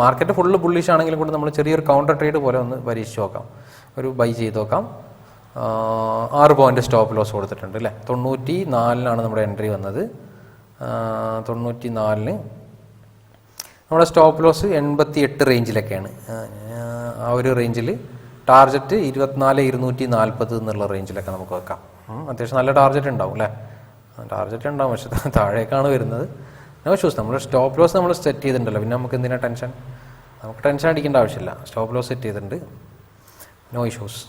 Speaker 1: മാർക്കറ്റ് ഫുള്ള് ബുള്ളിഷ് ആണെങ്കിലും കൂടി നമ്മൾ ചെറിയൊരു കൗണ്ടർ ട്രേഡ് പോലെ ഒന്ന് പരീക്ഷിച്ച് നോക്കാം. ഒരു ബൈ ചെയ്ത് നോക്കാം. ആറ് പോയിന്റ് സ്റ്റോപ്പ് ലോസ് കൊടുത്തിട്ടുണ്ട് അല്ലേ? തൊണ്ണൂറ്റി നാലിനാണ് നമ്മുടെ എൻട്രി വന്നത്. തൊണ്ണൂറ്റി നാലിന് നമ്മുടെ സ്റ്റോപ്പ് ലോസ് എൺപത്തി എട്ട് റേഞ്ചിലൊക്കെയാണ് ആ, ഒരു റേഞ്ചിൽ ടാർജറ്റ് ഇരുപത്തിനാല് ഇരുന്നൂറ്റി നാൽപ്പത് എന്നുള്ള റേഞ്ചിലൊക്കെ നമുക്ക് വെക്കാം. അത്യാവശ്യം നല്ല ടാർജറ്റ് ഉണ്ടാവും അല്ലേ? ടാർജറ്റ് ഉണ്ടാവും പക്ഷെ താഴേക്കാണ് വരുന്നത്. ഷൂസ് നമ്മൾ സ്റ്റോപ്പ് ലോസ് നമ്മൾ സെറ്റ് ചെയ്തിട്ടുണ്ടല്ലോ. പിന്നെ നമുക്ക് എന്തിനാ ടെൻഷൻ നമുക്ക് ടെൻഷൻ അടിക്കേണ്ട ആവശ്യമില്ല. സ്റ്റോപ്പ് ലോസ് സെറ്റ് ചെയ്തിട്ടുണ്ട്. നോ ഇഷ്യൂസ്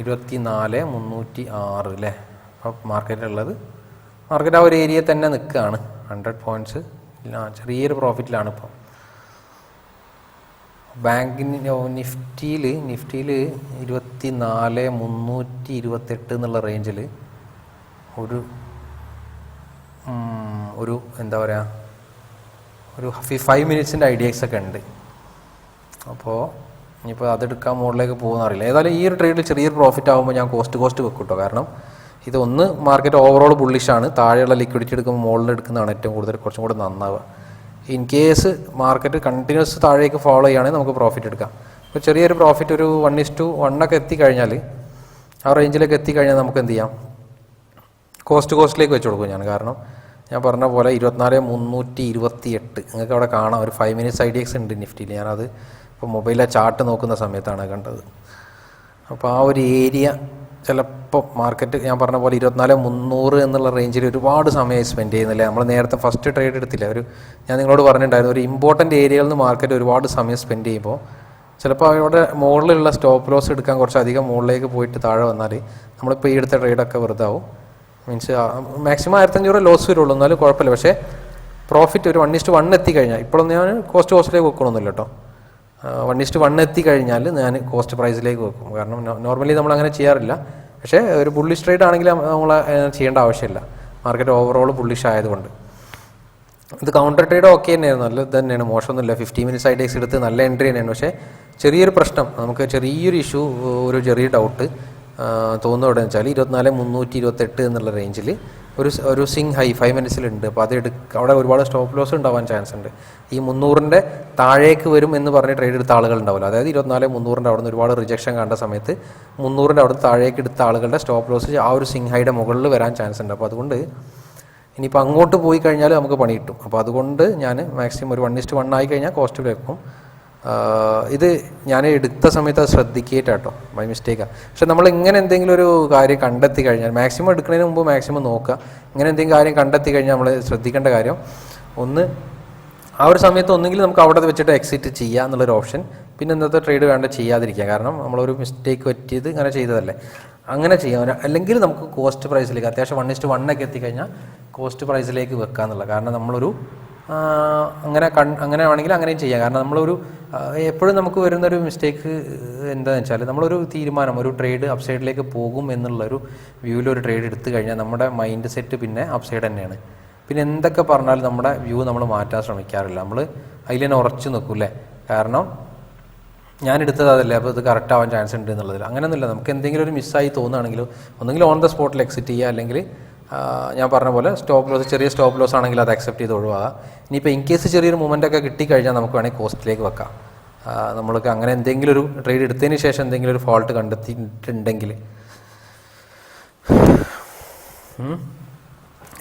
Speaker 1: ഇരുപത്തി നാല് മുന്നൂറ്റി ആറ് അല്ലേ അപ്പോൾ മാർക്കറ്റിലുള്ളത്. മാർക്കറ്റ് ആ ഒരു ഏരിയ തന്നെ നിൽക്കുകയാണ്. ഹൺഡ്രഡ് പോയിന്റ്സ് ചെറിയൊരു പ്രോഫിറ്റിലാണ് ഇപ്പം. ബാങ്കിന് നിഫ്റ്റിയിൽ നിഫ്റ്റിയിൽ ഇരുപത്തി നാല് മുന്നൂറ്റി ഇരുപത്തെട്ട് എന്നുള്ള റേഞ്ചിൽ ഒരു ഒരു എന്താ പറയുക ഒരു ഫൈവ് മിനിറ്റ്സിന്റെ ഐഡിയസ് ഒക്കെ ഉണ്ട്. അപ്പോൾ ഇനിയിപ്പോൾ അതെടുക്കാൻ മുകളിലേക്ക് പോകുന്നറിയില്ല ഏതായാലും ഈ ഒരു ട്രേഡിൽ ചെറിയൊരു പ്രോഫിറ്റ് ആകുമ്പോൾ ഞാൻ കോസ്റ്റ് കോസ്റ്റ് വെക്കും കേട്ടോ കാരണം ഇത് ഒന്ന് മാർക്കറ്റ് ഓവറോൾ ബുള്ളിഷാണ് താഴെയുള്ള ലിക്വിഡിറ്റി എടുക്കുമ്പോൾ മുകളിൽ എടുക്കുന്നതാണ് ഏറ്റവും കൂടുതൽ കുറച്ചും കൂടെ നന്നാവുക. ഇൻ കേസ് മാർക്കറ്റ് കണ്ടിന്യൂസ് താഴേക്ക് ഫോളോ ചെയ്യുകയാണെങ്കിൽ നമുക്ക് പ്രോഫിറ്റ് എടുക്കാം. അപ്പോൾ ചെറിയൊരു പ്രോഫിറ്റ് ഒരു വൺ ഇസ് ടു വണ്ണൊക്കെ എത്തിക്കഴിഞ്ഞാൽ ആ റേഞ്ചിലേക്ക് എത്തിക്കഴിഞ്ഞാൽ നമുക്ക് എന്ത് ചെയ്യാം? കോസ്റ്റ് കോസ്റ്റിലേക്ക് വെച്ച് കൊടുക്കും ഞാൻ. കാരണം ഞാൻ പറഞ്ഞ പോലെ ഇരുപത്തിനാല് മുന്നൂറ്റി ഇരുപത്തി എട്ട് നിങ്ങൾക്ക് അവിടെ കാണാം. ഒരു five minutes I D X ഉണ്ട് നിഫ്റ്റിയിൽ ഞാനത് ഇപ്പോൾ മൊബൈലിലെ ചാർട്ട് നോക്കുന്ന സമയത്താണ് കണ്ടത്. അപ്പോൾ ആ ഒരു ഏരിയ ചിലപ്പോൾ മാർക്കറ്റ് ഞാൻ പറഞ്ഞ പോലെ ഇരുപത്തിനാല് മുന്നൂറ് എന്നുള്ള റേഞ്ചിൽ ഒരുപാട് സമയം സ്പെൻഡ് ചെയ്യുന്നില്ല. നമ്മൾ നേരത്തെ ഫസ്റ്റ് ട്രേഡ് എടുത്തില്ല. ഒരു ഞാൻ നിങ്ങളോട് പറഞ്ഞിട്ടുണ്ടായിരുന്നു ഒരു ഇമ്പോർട്ടന്റ് ഏരിയയിൽ നിന്ന് മാർക്കറ്റ് ഒരുപാട് സമയം സ്പെൻഡ് ചെയ്യുമ്പോൾ ചിലപ്പോൾ അവിടെ മുകളിലുള്ള സ്റ്റോപ്പ് ലോസ് എടുക്കാൻ കുറച്ചധികം മുകളിലേക്ക് പോയിട്ട് താഴെ വന്നാൽ നമ്മളിപ്പോൾ ഈ എടുത്ത ട്രേഡൊക്കെ വെറുതാവും. മീൻസ് മാക്സിമം ആയിരത്തഞ്ഞൂറ് ലോസ് വരുള്ളൂ. എന്നാലും കുഴപ്പമില്ല. പക്ഷേ പ്രോഫിറ്റ് ഒരു വൺ ഇസ്റ്റ് വൺ എത്തിക്കഴിഞ്ഞാൽ ഇപ്പോഴൊന്നും ഞാൻ കോസ്റ്റ് കോസ്റ്റിലേക്ക് വെക്കണമെന്നില്ല കേട്ടോ. വൺ ഇസ്റ്റ് വൺ എത്തിക്കഴിഞ്ഞാൽ ഞാൻ കോസ്റ്റ് പ്രൈസിലേക്ക് വെക്കും. കാരണം നോർമലി നമ്മൾ അങ്ങനെ ചെയ്യാറില്ല. പക്ഷേ ഒരു ബുള്ളിഷ് ട്രേഡ് ആണെങ്കിൽ നമ്മൾ ചെയ്യേണ്ട ആവശ്യമില്ല. മാർക്കറ്റ് ഓവറോൾ ബുള്ളിഷ് ആയതുകൊണ്ട്. ഇത് കൗണ്ടർ ട്രേഡ് ഓക്കെ തന്നെയായിരുന്നു നല്ലത് തന്നെയാണ്. മോശമൊന്നുമില്ല. ഫിഫ്റ്റി മിനിറ്റ്സ് ഐഡേക്സ് എടുത്ത് നല്ല എൻട്രി തന്നെയാണ്. പക്ഷേ ചെറിയൊരു പ്രശ്നം. നമുക്ക് ചെറിയൊരു ഇഷ്യൂ ഒരു ചെറിയ ഡൗട്ട് തോന്നുന്നത് എവിടെ വെച്ചാൽ ഇരുപത്തിനാല് മുന്നൂറ്റി ഇരുപത്തെട്ട് എന്നുള്ള റേഞ്ചിൽ ഒരു ഒരു സിങ് ഹൈ ഫൈവ് മിനിറ്റ്സിലുണ്ട് അപ്പോൾ അത് എടുക്ക അവിടെ ഒരുപാട് സ്റ്റോപ്പ് ലോസ് ഉണ്ടാവാൻ ചാൻസ് ഉണ്ട്. ഈ മുന്നൂറിന്റെ താഴേക്ക് വരും എന്ന് പറഞ്ഞ് ട്രേഡ് എടുത്ത ആളുകൾ ഉണ്ടാവില്ല. അതായത് ഇരുപത്തിനാല് മുന്നൂറിന്റെ അവിടെ നിന്ന് ഒരുപാട് റിജക്ഷൻ കണ്ട സമയത്ത് മുന്നൂറിന്റെ അവിടെ താഴേക്ക് എടുത്ത ആളുകളുടെ സ്റ്റോപ്പ് ലോസ് ആ ഒരു സിങ് ഹൈയുടെ മുകളിൽ വരാൻ ചാൻസ് ഉണ്ട്. അപ്പോൾ അതുകൊണ്ട് ഇനിയിപ്പോൾ അങ്ങോട്ട് പോയി കഴിഞ്ഞാൽ നമുക്ക് പണി കിട്ടും. അപ്പോൾ അതുകൊണ്ട് ഞാൻ മാക്സിമം ഒരു വൺ ഇസ്റ്റ് വൺ ആയി കഴിഞ്ഞാൽ കോസ്റ്റ് വെക്കും ഇത് ഞാൻ എടുത്ത സമയത്ത് അത് ശ്രദ്ധിക്കേറ്റ കേട്ടോ ബൈ മിസ്റ്റേക്കാണ് പക്ഷെ നമ്മൾ ഇങ്ങനെ എന്തെങ്കിലും ഒരു കാര്യം കണ്ടെത്തി കഴിഞ്ഞാൽ മാക്സിമം എടുക്കുന്നതിന് മുമ്പ് മാക്സിമം നോക്കുക. ഇങ്ങനെ എന്തെങ്കിലും കാര്യം കണ്ടെത്തി കഴിഞ്ഞാൽ നമ്മൾ ശ്രദ്ധിക്കേണ്ട കാര്യം ഒന്ന് ആ ഒരു സമയത്ത് ഒന്നെങ്കിൽ നമുക്ക് അവിടെ വെച്ചിട്ട് എക്സിറ്റ് ചെയ്യുക എന്നുള്ളൊരു ഓപ്ഷൻ പിന്നെ ഇന്നത്തെ ട്രേഡ് വേണ്ട ചെയ്യാതിരിക്കുക. കാരണം നമ്മളൊരു മിസ്റ്റേക്ക് പറ്റിയത് ഇങ്ങനെ ചെയ്തതല്ലേ. അങ്ങനെ ചെയ്യാം. അല്ലെങ്കിൽ നമുക്ക് കോസ്റ്റ് പ്രൈസിലേക്ക് അത്യാവശ്യം വൺ ഇസ്റ്റ് വണ്ണൊക്കെ എത്തിക്കഴിഞ്ഞാൽ കോസ്റ്റ് പ്രൈസിലേക്ക് വെക്കുക എന്നുള്ളത് കാരണം നമ്മളൊരു അങ്ങനെ കൺ അങ്ങനെ വേണമെങ്കിൽ അങ്ങനെയും ചെയ്യാം. കാരണം നമ്മളൊരു എപ്പോഴും നമുക്ക് വരുന്നൊരു മിസ്റ്റേക്ക് എന്താണെന്ന് വെച്ചാൽ നമ്മളൊരു തീരുമാനം ഒരു ട്രേഡ് അപ്സൈഡിലേക്ക് പോകും എന്നുള്ളൊരു വ്യൂവിൽ ഒരു ട്രേഡ് എടുത്തു കഴിഞ്ഞാൽ നമ്മുടെ മൈൻഡ് സെറ്റ് പിന്നെ അപ്സൈഡ് തന്നെയാണ്. പിന്നെ എന്തൊക്കെ പറഞ്ഞാലും നമ്മുടെ വ്യൂ നമ്മൾ മാറ്റാൻ ശ്രമിക്കാറില്ല. നമ്മൾ അതിൽ തന്നെ ഉറച്ചു നിൽക്കൂലേ കാരണം ഞാൻ എടുത്തത് അതല്ലേ അപ്പോൾ ഇത് കറക്റ്റ് ആവാൻ ചാൻസ് ഉണ്ട് എന്നുള്ളതിൽ. അങ്ങനെയൊന്നുമില്ല. നമുക്ക് എന്തെങ്കിലും ഒരു മിസ്സായി തോന്നുകയാണെങ്കിലോ ഒന്നെങ്കിൽ ഓൺ ദ സ്പോട്ടിൽ എക്സിറ്റ് ചെയ്യുക അല്ലെങ്കിൽ ഞാൻ പറഞ്ഞ പോലെ സ്റ്റോപ്പ് ലോസ് ചെറിയ സ്റ്റോപ്പ് ലോസ് ആണെങ്കിൽ അത് അക്സെപ്റ്റ് ചെയ്ത് ഒഴിവാക്കുക ഇനിയിപ്പോൾ ഇൻ കേസ് ചെറിയൊരു മൂവ്മെന്റ് ഒക്കെ കിട്ടിക്കഴിഞ്ഞാൽ നമുക്ക് വേണമെങ്കിൽ കോസ്റ്റിലേക്ക് വെക്കാം. നമ്മൾക്ക് അങ്ങനെ എന്തെങ്കിലും ഒരു ട്രേഡ് എടുത്തതിന് ശേഷം എന്തെങ്കിലും ഒരു ഫോൾട്ട് കണ്ടെത്തിയിട്ടുണ്ടെങ്കിൽ.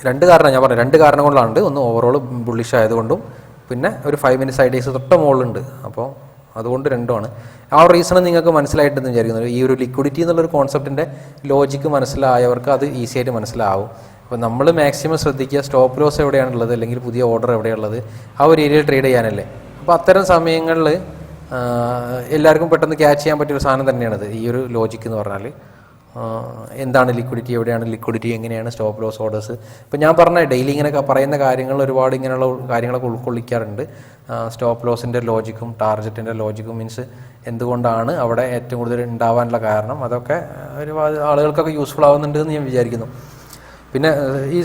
Speaker 1: രണ്ട് കാരണം ഞാൻ പറഞ്ഞു രണ്ട് കാരണം കൊണ്ടാണ് ഒന്ന് ഓവറോൾ ബുള്ളിഷ് ആയതുകൊണ്ടും പിന്നെ ഒരു ഫൈവ് മിനിറ്റ്സ് ഐഡിയസ് തൊട്ട മുകളിലുണ്ട്. അപ്പോൾ അതുകൊണ്ട് രണ്ടുമാണ്. ആ ഒരു റീസൺ നിങ്ങൾക്ക് മനസ്സിലായിട്ടെന്ന് വിചാരിക്കുന്നു. ഈ ഒരു ലിക്വിഡിറ്റി എന്നുള്ളൊരു കോൺസെപ്റ്റിന്റെ ലോജിക്ക് മനസ്സിലായവർക്ക് അത് ഈസി ആയിട്ട് മനസ്സിലാവും. അപ്പോൾ നമ്മൾ മാക്സിമം ശ്രദ്ധിക്കുക സ്റ്റോപ്പ് ലോസ് എവിടെയാണുള്ളത് അല്ലെങ്കിൽ പുതിയ ഓർഡർ എവിടെയുള്ളത് ആ ഒരു ഏരിയയിൽ ട്രേഡ് ചെയ്യാനല്ലേ. അപ്പോൾ അത്തരം സമയങ്ങളിൽ എല്ലാവർക്കും പെട്ടെന്ന് ക്യാച്ച് ചെയ്യാൻ പറ്റിയ ഒരു സാധനം തന്നെയാണത്. ഈ ഒരു ലോജിക്ക് എന്ന് പറഞ്ഞാൽ എന്താണ് ലിക്വിഡിറ്റി എവിടെയാണ് ലിക്വിഡിറ്റി എങ്ങനെയാണ് സ്റ്റോപ്പ് ലോസ് ഓർഡേഴ്സ് ഇപ്പം ഞാൻ പറഞ്ഞ ഡെയിലി ഇങ്ങനെ പറയുന്ന കാര്യങ്ങൾ ഒരുപാട് ഇങ്ങനെയുള്ള കാര്യങ്ങളൊക്കെ ഉൾക്കൊള്ളിക്കാറുണ്ട്. സ്റ്റോപ്പ് ലോസിന്റെ ലോജിക്കും ടാർജറ്റിന്റെ ലോജിക്കും മീൻസ് എന്തുകൊണ്ടാണ് അവിടെ ഏറ്റവും കൂടുതൽ ഉണ്ടാവാനുള്ള കാരണം? അതൊക്കെ ഒരുപാട് ആളുകൾക്കൊക്കെ യൂസ്ഫുൾ ആവുന്നുണ്ട് എന്ന് ഞാൻ വിചാരിക്കുന്നു. പിന്നെ ഈ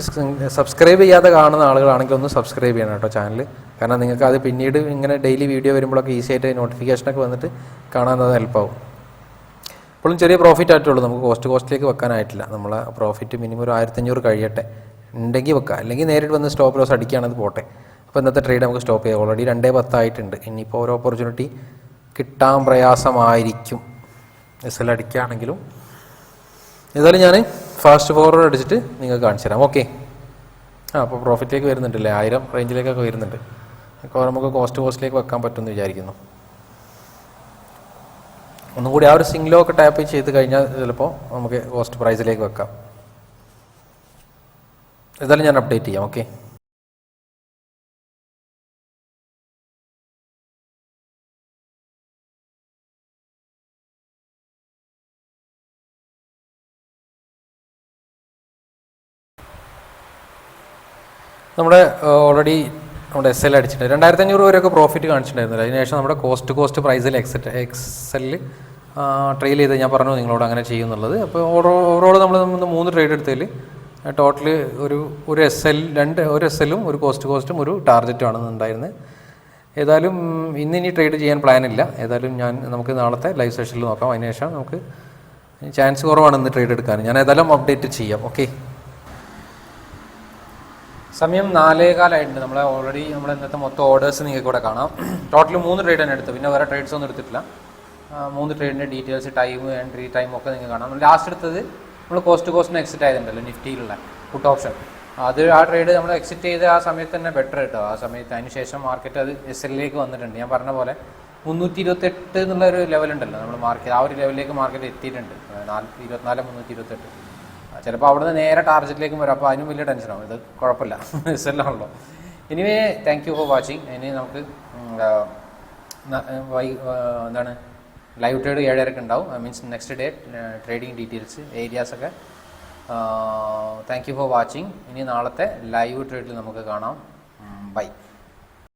Speaker 1: സബ്സ്ക്രൈബ് ചെയ്യാതെ കാണുന്ന ആളുകളാണെങ്കിൽ ഒന്ന് സബ്സ്ക്രൈബ് ചെയ്യണം കേട്ടോ ചാനൽ കാരണം നിങ്ങൾക്ക് അത് പിന്നീട് ഇങ്ങനെ ഡെയിലി വീഡിയോ വരുമ്പോഴൊക്കെ ഈസി ആയിട്ട് നോട്ടിഫിക്കേഷനൊക്കെ വന്നിട്ട് കാണാൻ അത് ഹെൽപ്പാവും ഇപ്പോഴും ചെറിയ പ്രോഫിറ്റ് ആയിട്ടുള്ളൂ. നമുക്ക് കോസ്റ്റ് കോസ്റ്റിലേക്ക് വെക്കാനായിട്ടില്ല. നമ്മളെ പ്രോഫിറ്റ് മിനിമം ഒരു ആയിരത്തഞ്ഞൂറ് കഴിയട്ടെ. ഉണ്ടെങ്കിൽ വെക്കാം. അല്ലെങ്കിൽ നേരിട്ട് വന്ന് സ്റ്റോപ്പ് ലോസ് അടിക്കുകയാണെങ്കിൽ പോട്ടെ. അപ്പോൾ ഇന്നത്തെ ട്രേഡ് നമുക്ക് സ്റ്റോപ്പ് ചെയ്യാം. ഓൾറെഡി രണ്ടേ പത്തായിട്ടുണ്ട്. ഇനിയിപ്പോൾ ഓരോ ഓപ്പർച്യൂണിറ്റി കിട്ടാൻ പ്രയാസമായിരിക്കും. എസ് എൽ അടിക്കുകയാണെങ്കിലും. ഏതായാലും ഞാൻ ഫാസ്റ്റ് ഫോർവേഡ് അടിച്ചിട്ട് നിങ്ങൾക്ക് കാണിച്ചു തരാം. ഓക്കെ ആ അപ്പോൾ പ്രോഫിറ്റിലേക്ക് വരുന്നുണ്ടല്ലേ? ആയിരം റേഞ്ചിലേക്കൊക്കെ വരുന്നുണ്ട്. നമുക്ക് കോസ്റ്റ് കോസ്റ്റിലേക്ക് വെക്കാൻ പറ്റുമെന്ന് വിചാരിക്കുന്നു. ഒന്നും കൂടി ആ ഒരു സിംഗിലോ ഒക്കെ ടാപ്പ് ചെയ്ത് കഴിഞ്ഞാൽ ചിലപ്പോൾ നമുക്ക് കോസ്റ്റ് പ്രൈസിലേക്ക് വെക്കാം. ഇതെല്ലാം ഞാൻ അപ്ഡേറ്റ് ചെയ്യാം ഓക്കെ നമ്മുടെ ഓൾറെഡി നമ്മുടെ എസ് എൽ അടിച്ചിട്ടുണ്ട്. രണ്ടായിരത്തി അഞ്ഞൂറ് വരെയൊക്കെ പ്രോഫിറ്റ് കാണിച്ചിട്ടുണ്ടായിരുന്നില്ല. അതിനുശേഷം നമ്മുടെ കോസ്റ്റ് കോസ്റ്റ് പ്രൈസിൽ എക്സെറ്റ് എക്സലിൽ ട്രെയിൽ ചെയ്ത് ഞാൻ പറഞ്ഞു നിങ്ങളോട് അങ്ങനെ ചെയ്യുന്നുള്ളത്. അപ്പോൾ ഓവറോൾ നമ്മൾ മൂന്ന് ട്രേഡ് എടുത്തതിൽ ടോട്ടൽ ഒരു ഒരു എസ് എൽ രണ്ട് ഒരു എസ് എല്ലും ഒരു കോസ്റ്റ് കോസ്റ്റും ഒരു ടാർജറ്റും ആണ് ഉണ്ടായിരുന്നത് ഏതായാലും ഇന്ന് ഇനി ട്രേഡ് ചെയ്യാൻ പ്ലാൻ ഇല്ല. ഏതായാലും ഞാൻ നമുക്ക് നാളത്തെ ലൈവ് സെഷനിൽ നോക്കാം. അതിനുശേഷം നമുക്ക് ചാൻസ് കുറവാണ് ഇന്ന് ട്രേഡ് എടുക്കാൻ. ഞാൻ ഏതായാലും അപ്ഡേറ്റ് ചെയ്യാം. ഓക്കെ സമയം നാലേകാലായിട്ടുണ്ട്. നമ്മൾ ഓൾറെഡി നമ്മൾ ഇന്നത്തെ മൊത്തം ഓർഡേഴ്സ് നിങ്ങൾക്ക് ഇവിടെ കാണാം. ടോട്ടൽ മൂന്ന് ട്രേഡ് ആണ് എടുത്തത്. പിന്നെ വേറെ ട്രേഡ്സ് ഒന്നും എടുത്തിട്ടില്ല. മൂന്ന് ട്രേഡിന്റെ ഡീറ്റെയിൽസ് ടൈം എൻട്രി ടൈം ഒക്കെ നിങ്ങൾക്ക് കാണാം. ലാസ്റ്റ് എടുത്തത് നമ്മൾ കോസ്റ്റ് കോസ്റ്റിന് എക്സിറ്റ് ആയതുണ്ടല്ലോ നിഫ്റ്റിയിലുള്ള പുട്ട് ഓപ്ഷൻ അത് ആ ട്രേഡ് നമ്മൾ എക്സിറ്റ് ചെയ്ത് ആ സമയത്ത് തന്നെ ബെറ്റർ കേട്ടോ. ആ സമയത്ത് അതിന് ശേഷം മാർക്കറ്റ് അത് എസ് എല്ലിലേക്ക് വന്നിട്ടുണ്ട്. ഞാൻ പറഞ്ഞ പോലെ മുന്നൂറ്റി ഇരുപത്തെട്ട് എന്നുള്ള ഒരു ലെവൽ ഉണ്ടല്ലോ നമ്മൾ മാർക്കറ്റ് ആ ഒരു ലെവലിലേക്ക് മാർക്കറ്റ് എത്തിയിട്ടുണ്ട്. നാല് ഇരുപത്തിനാല് മുന്നൂറ്റി ഇരുപത്തെട്ട് ചിലപ്പോൾ അവിടെ നിന്ന് നേരെ ടാർജറ്റിലേക്ക് വരും. അപ്പോൾ അതിനും വലിയ ടെൻഷനാവും ഇത് കുഴപ്പമില്ല. ആണല്ലോ anyway thank you for watching ഇനി നമുക്ക് വൈ എന്താണ് ലൈവ് ട്രേഡ് ഏഴരക്ക് ഉണ്ടാവും. Means next day trading details areas ഒക്കെ. താങ്ക് യു ഫോർ വാച്ചിങ് ഇനി നാളത്തെ ലൈവ് ട്രേഡിൽ നമുക്ക് കാണാം. ബൈ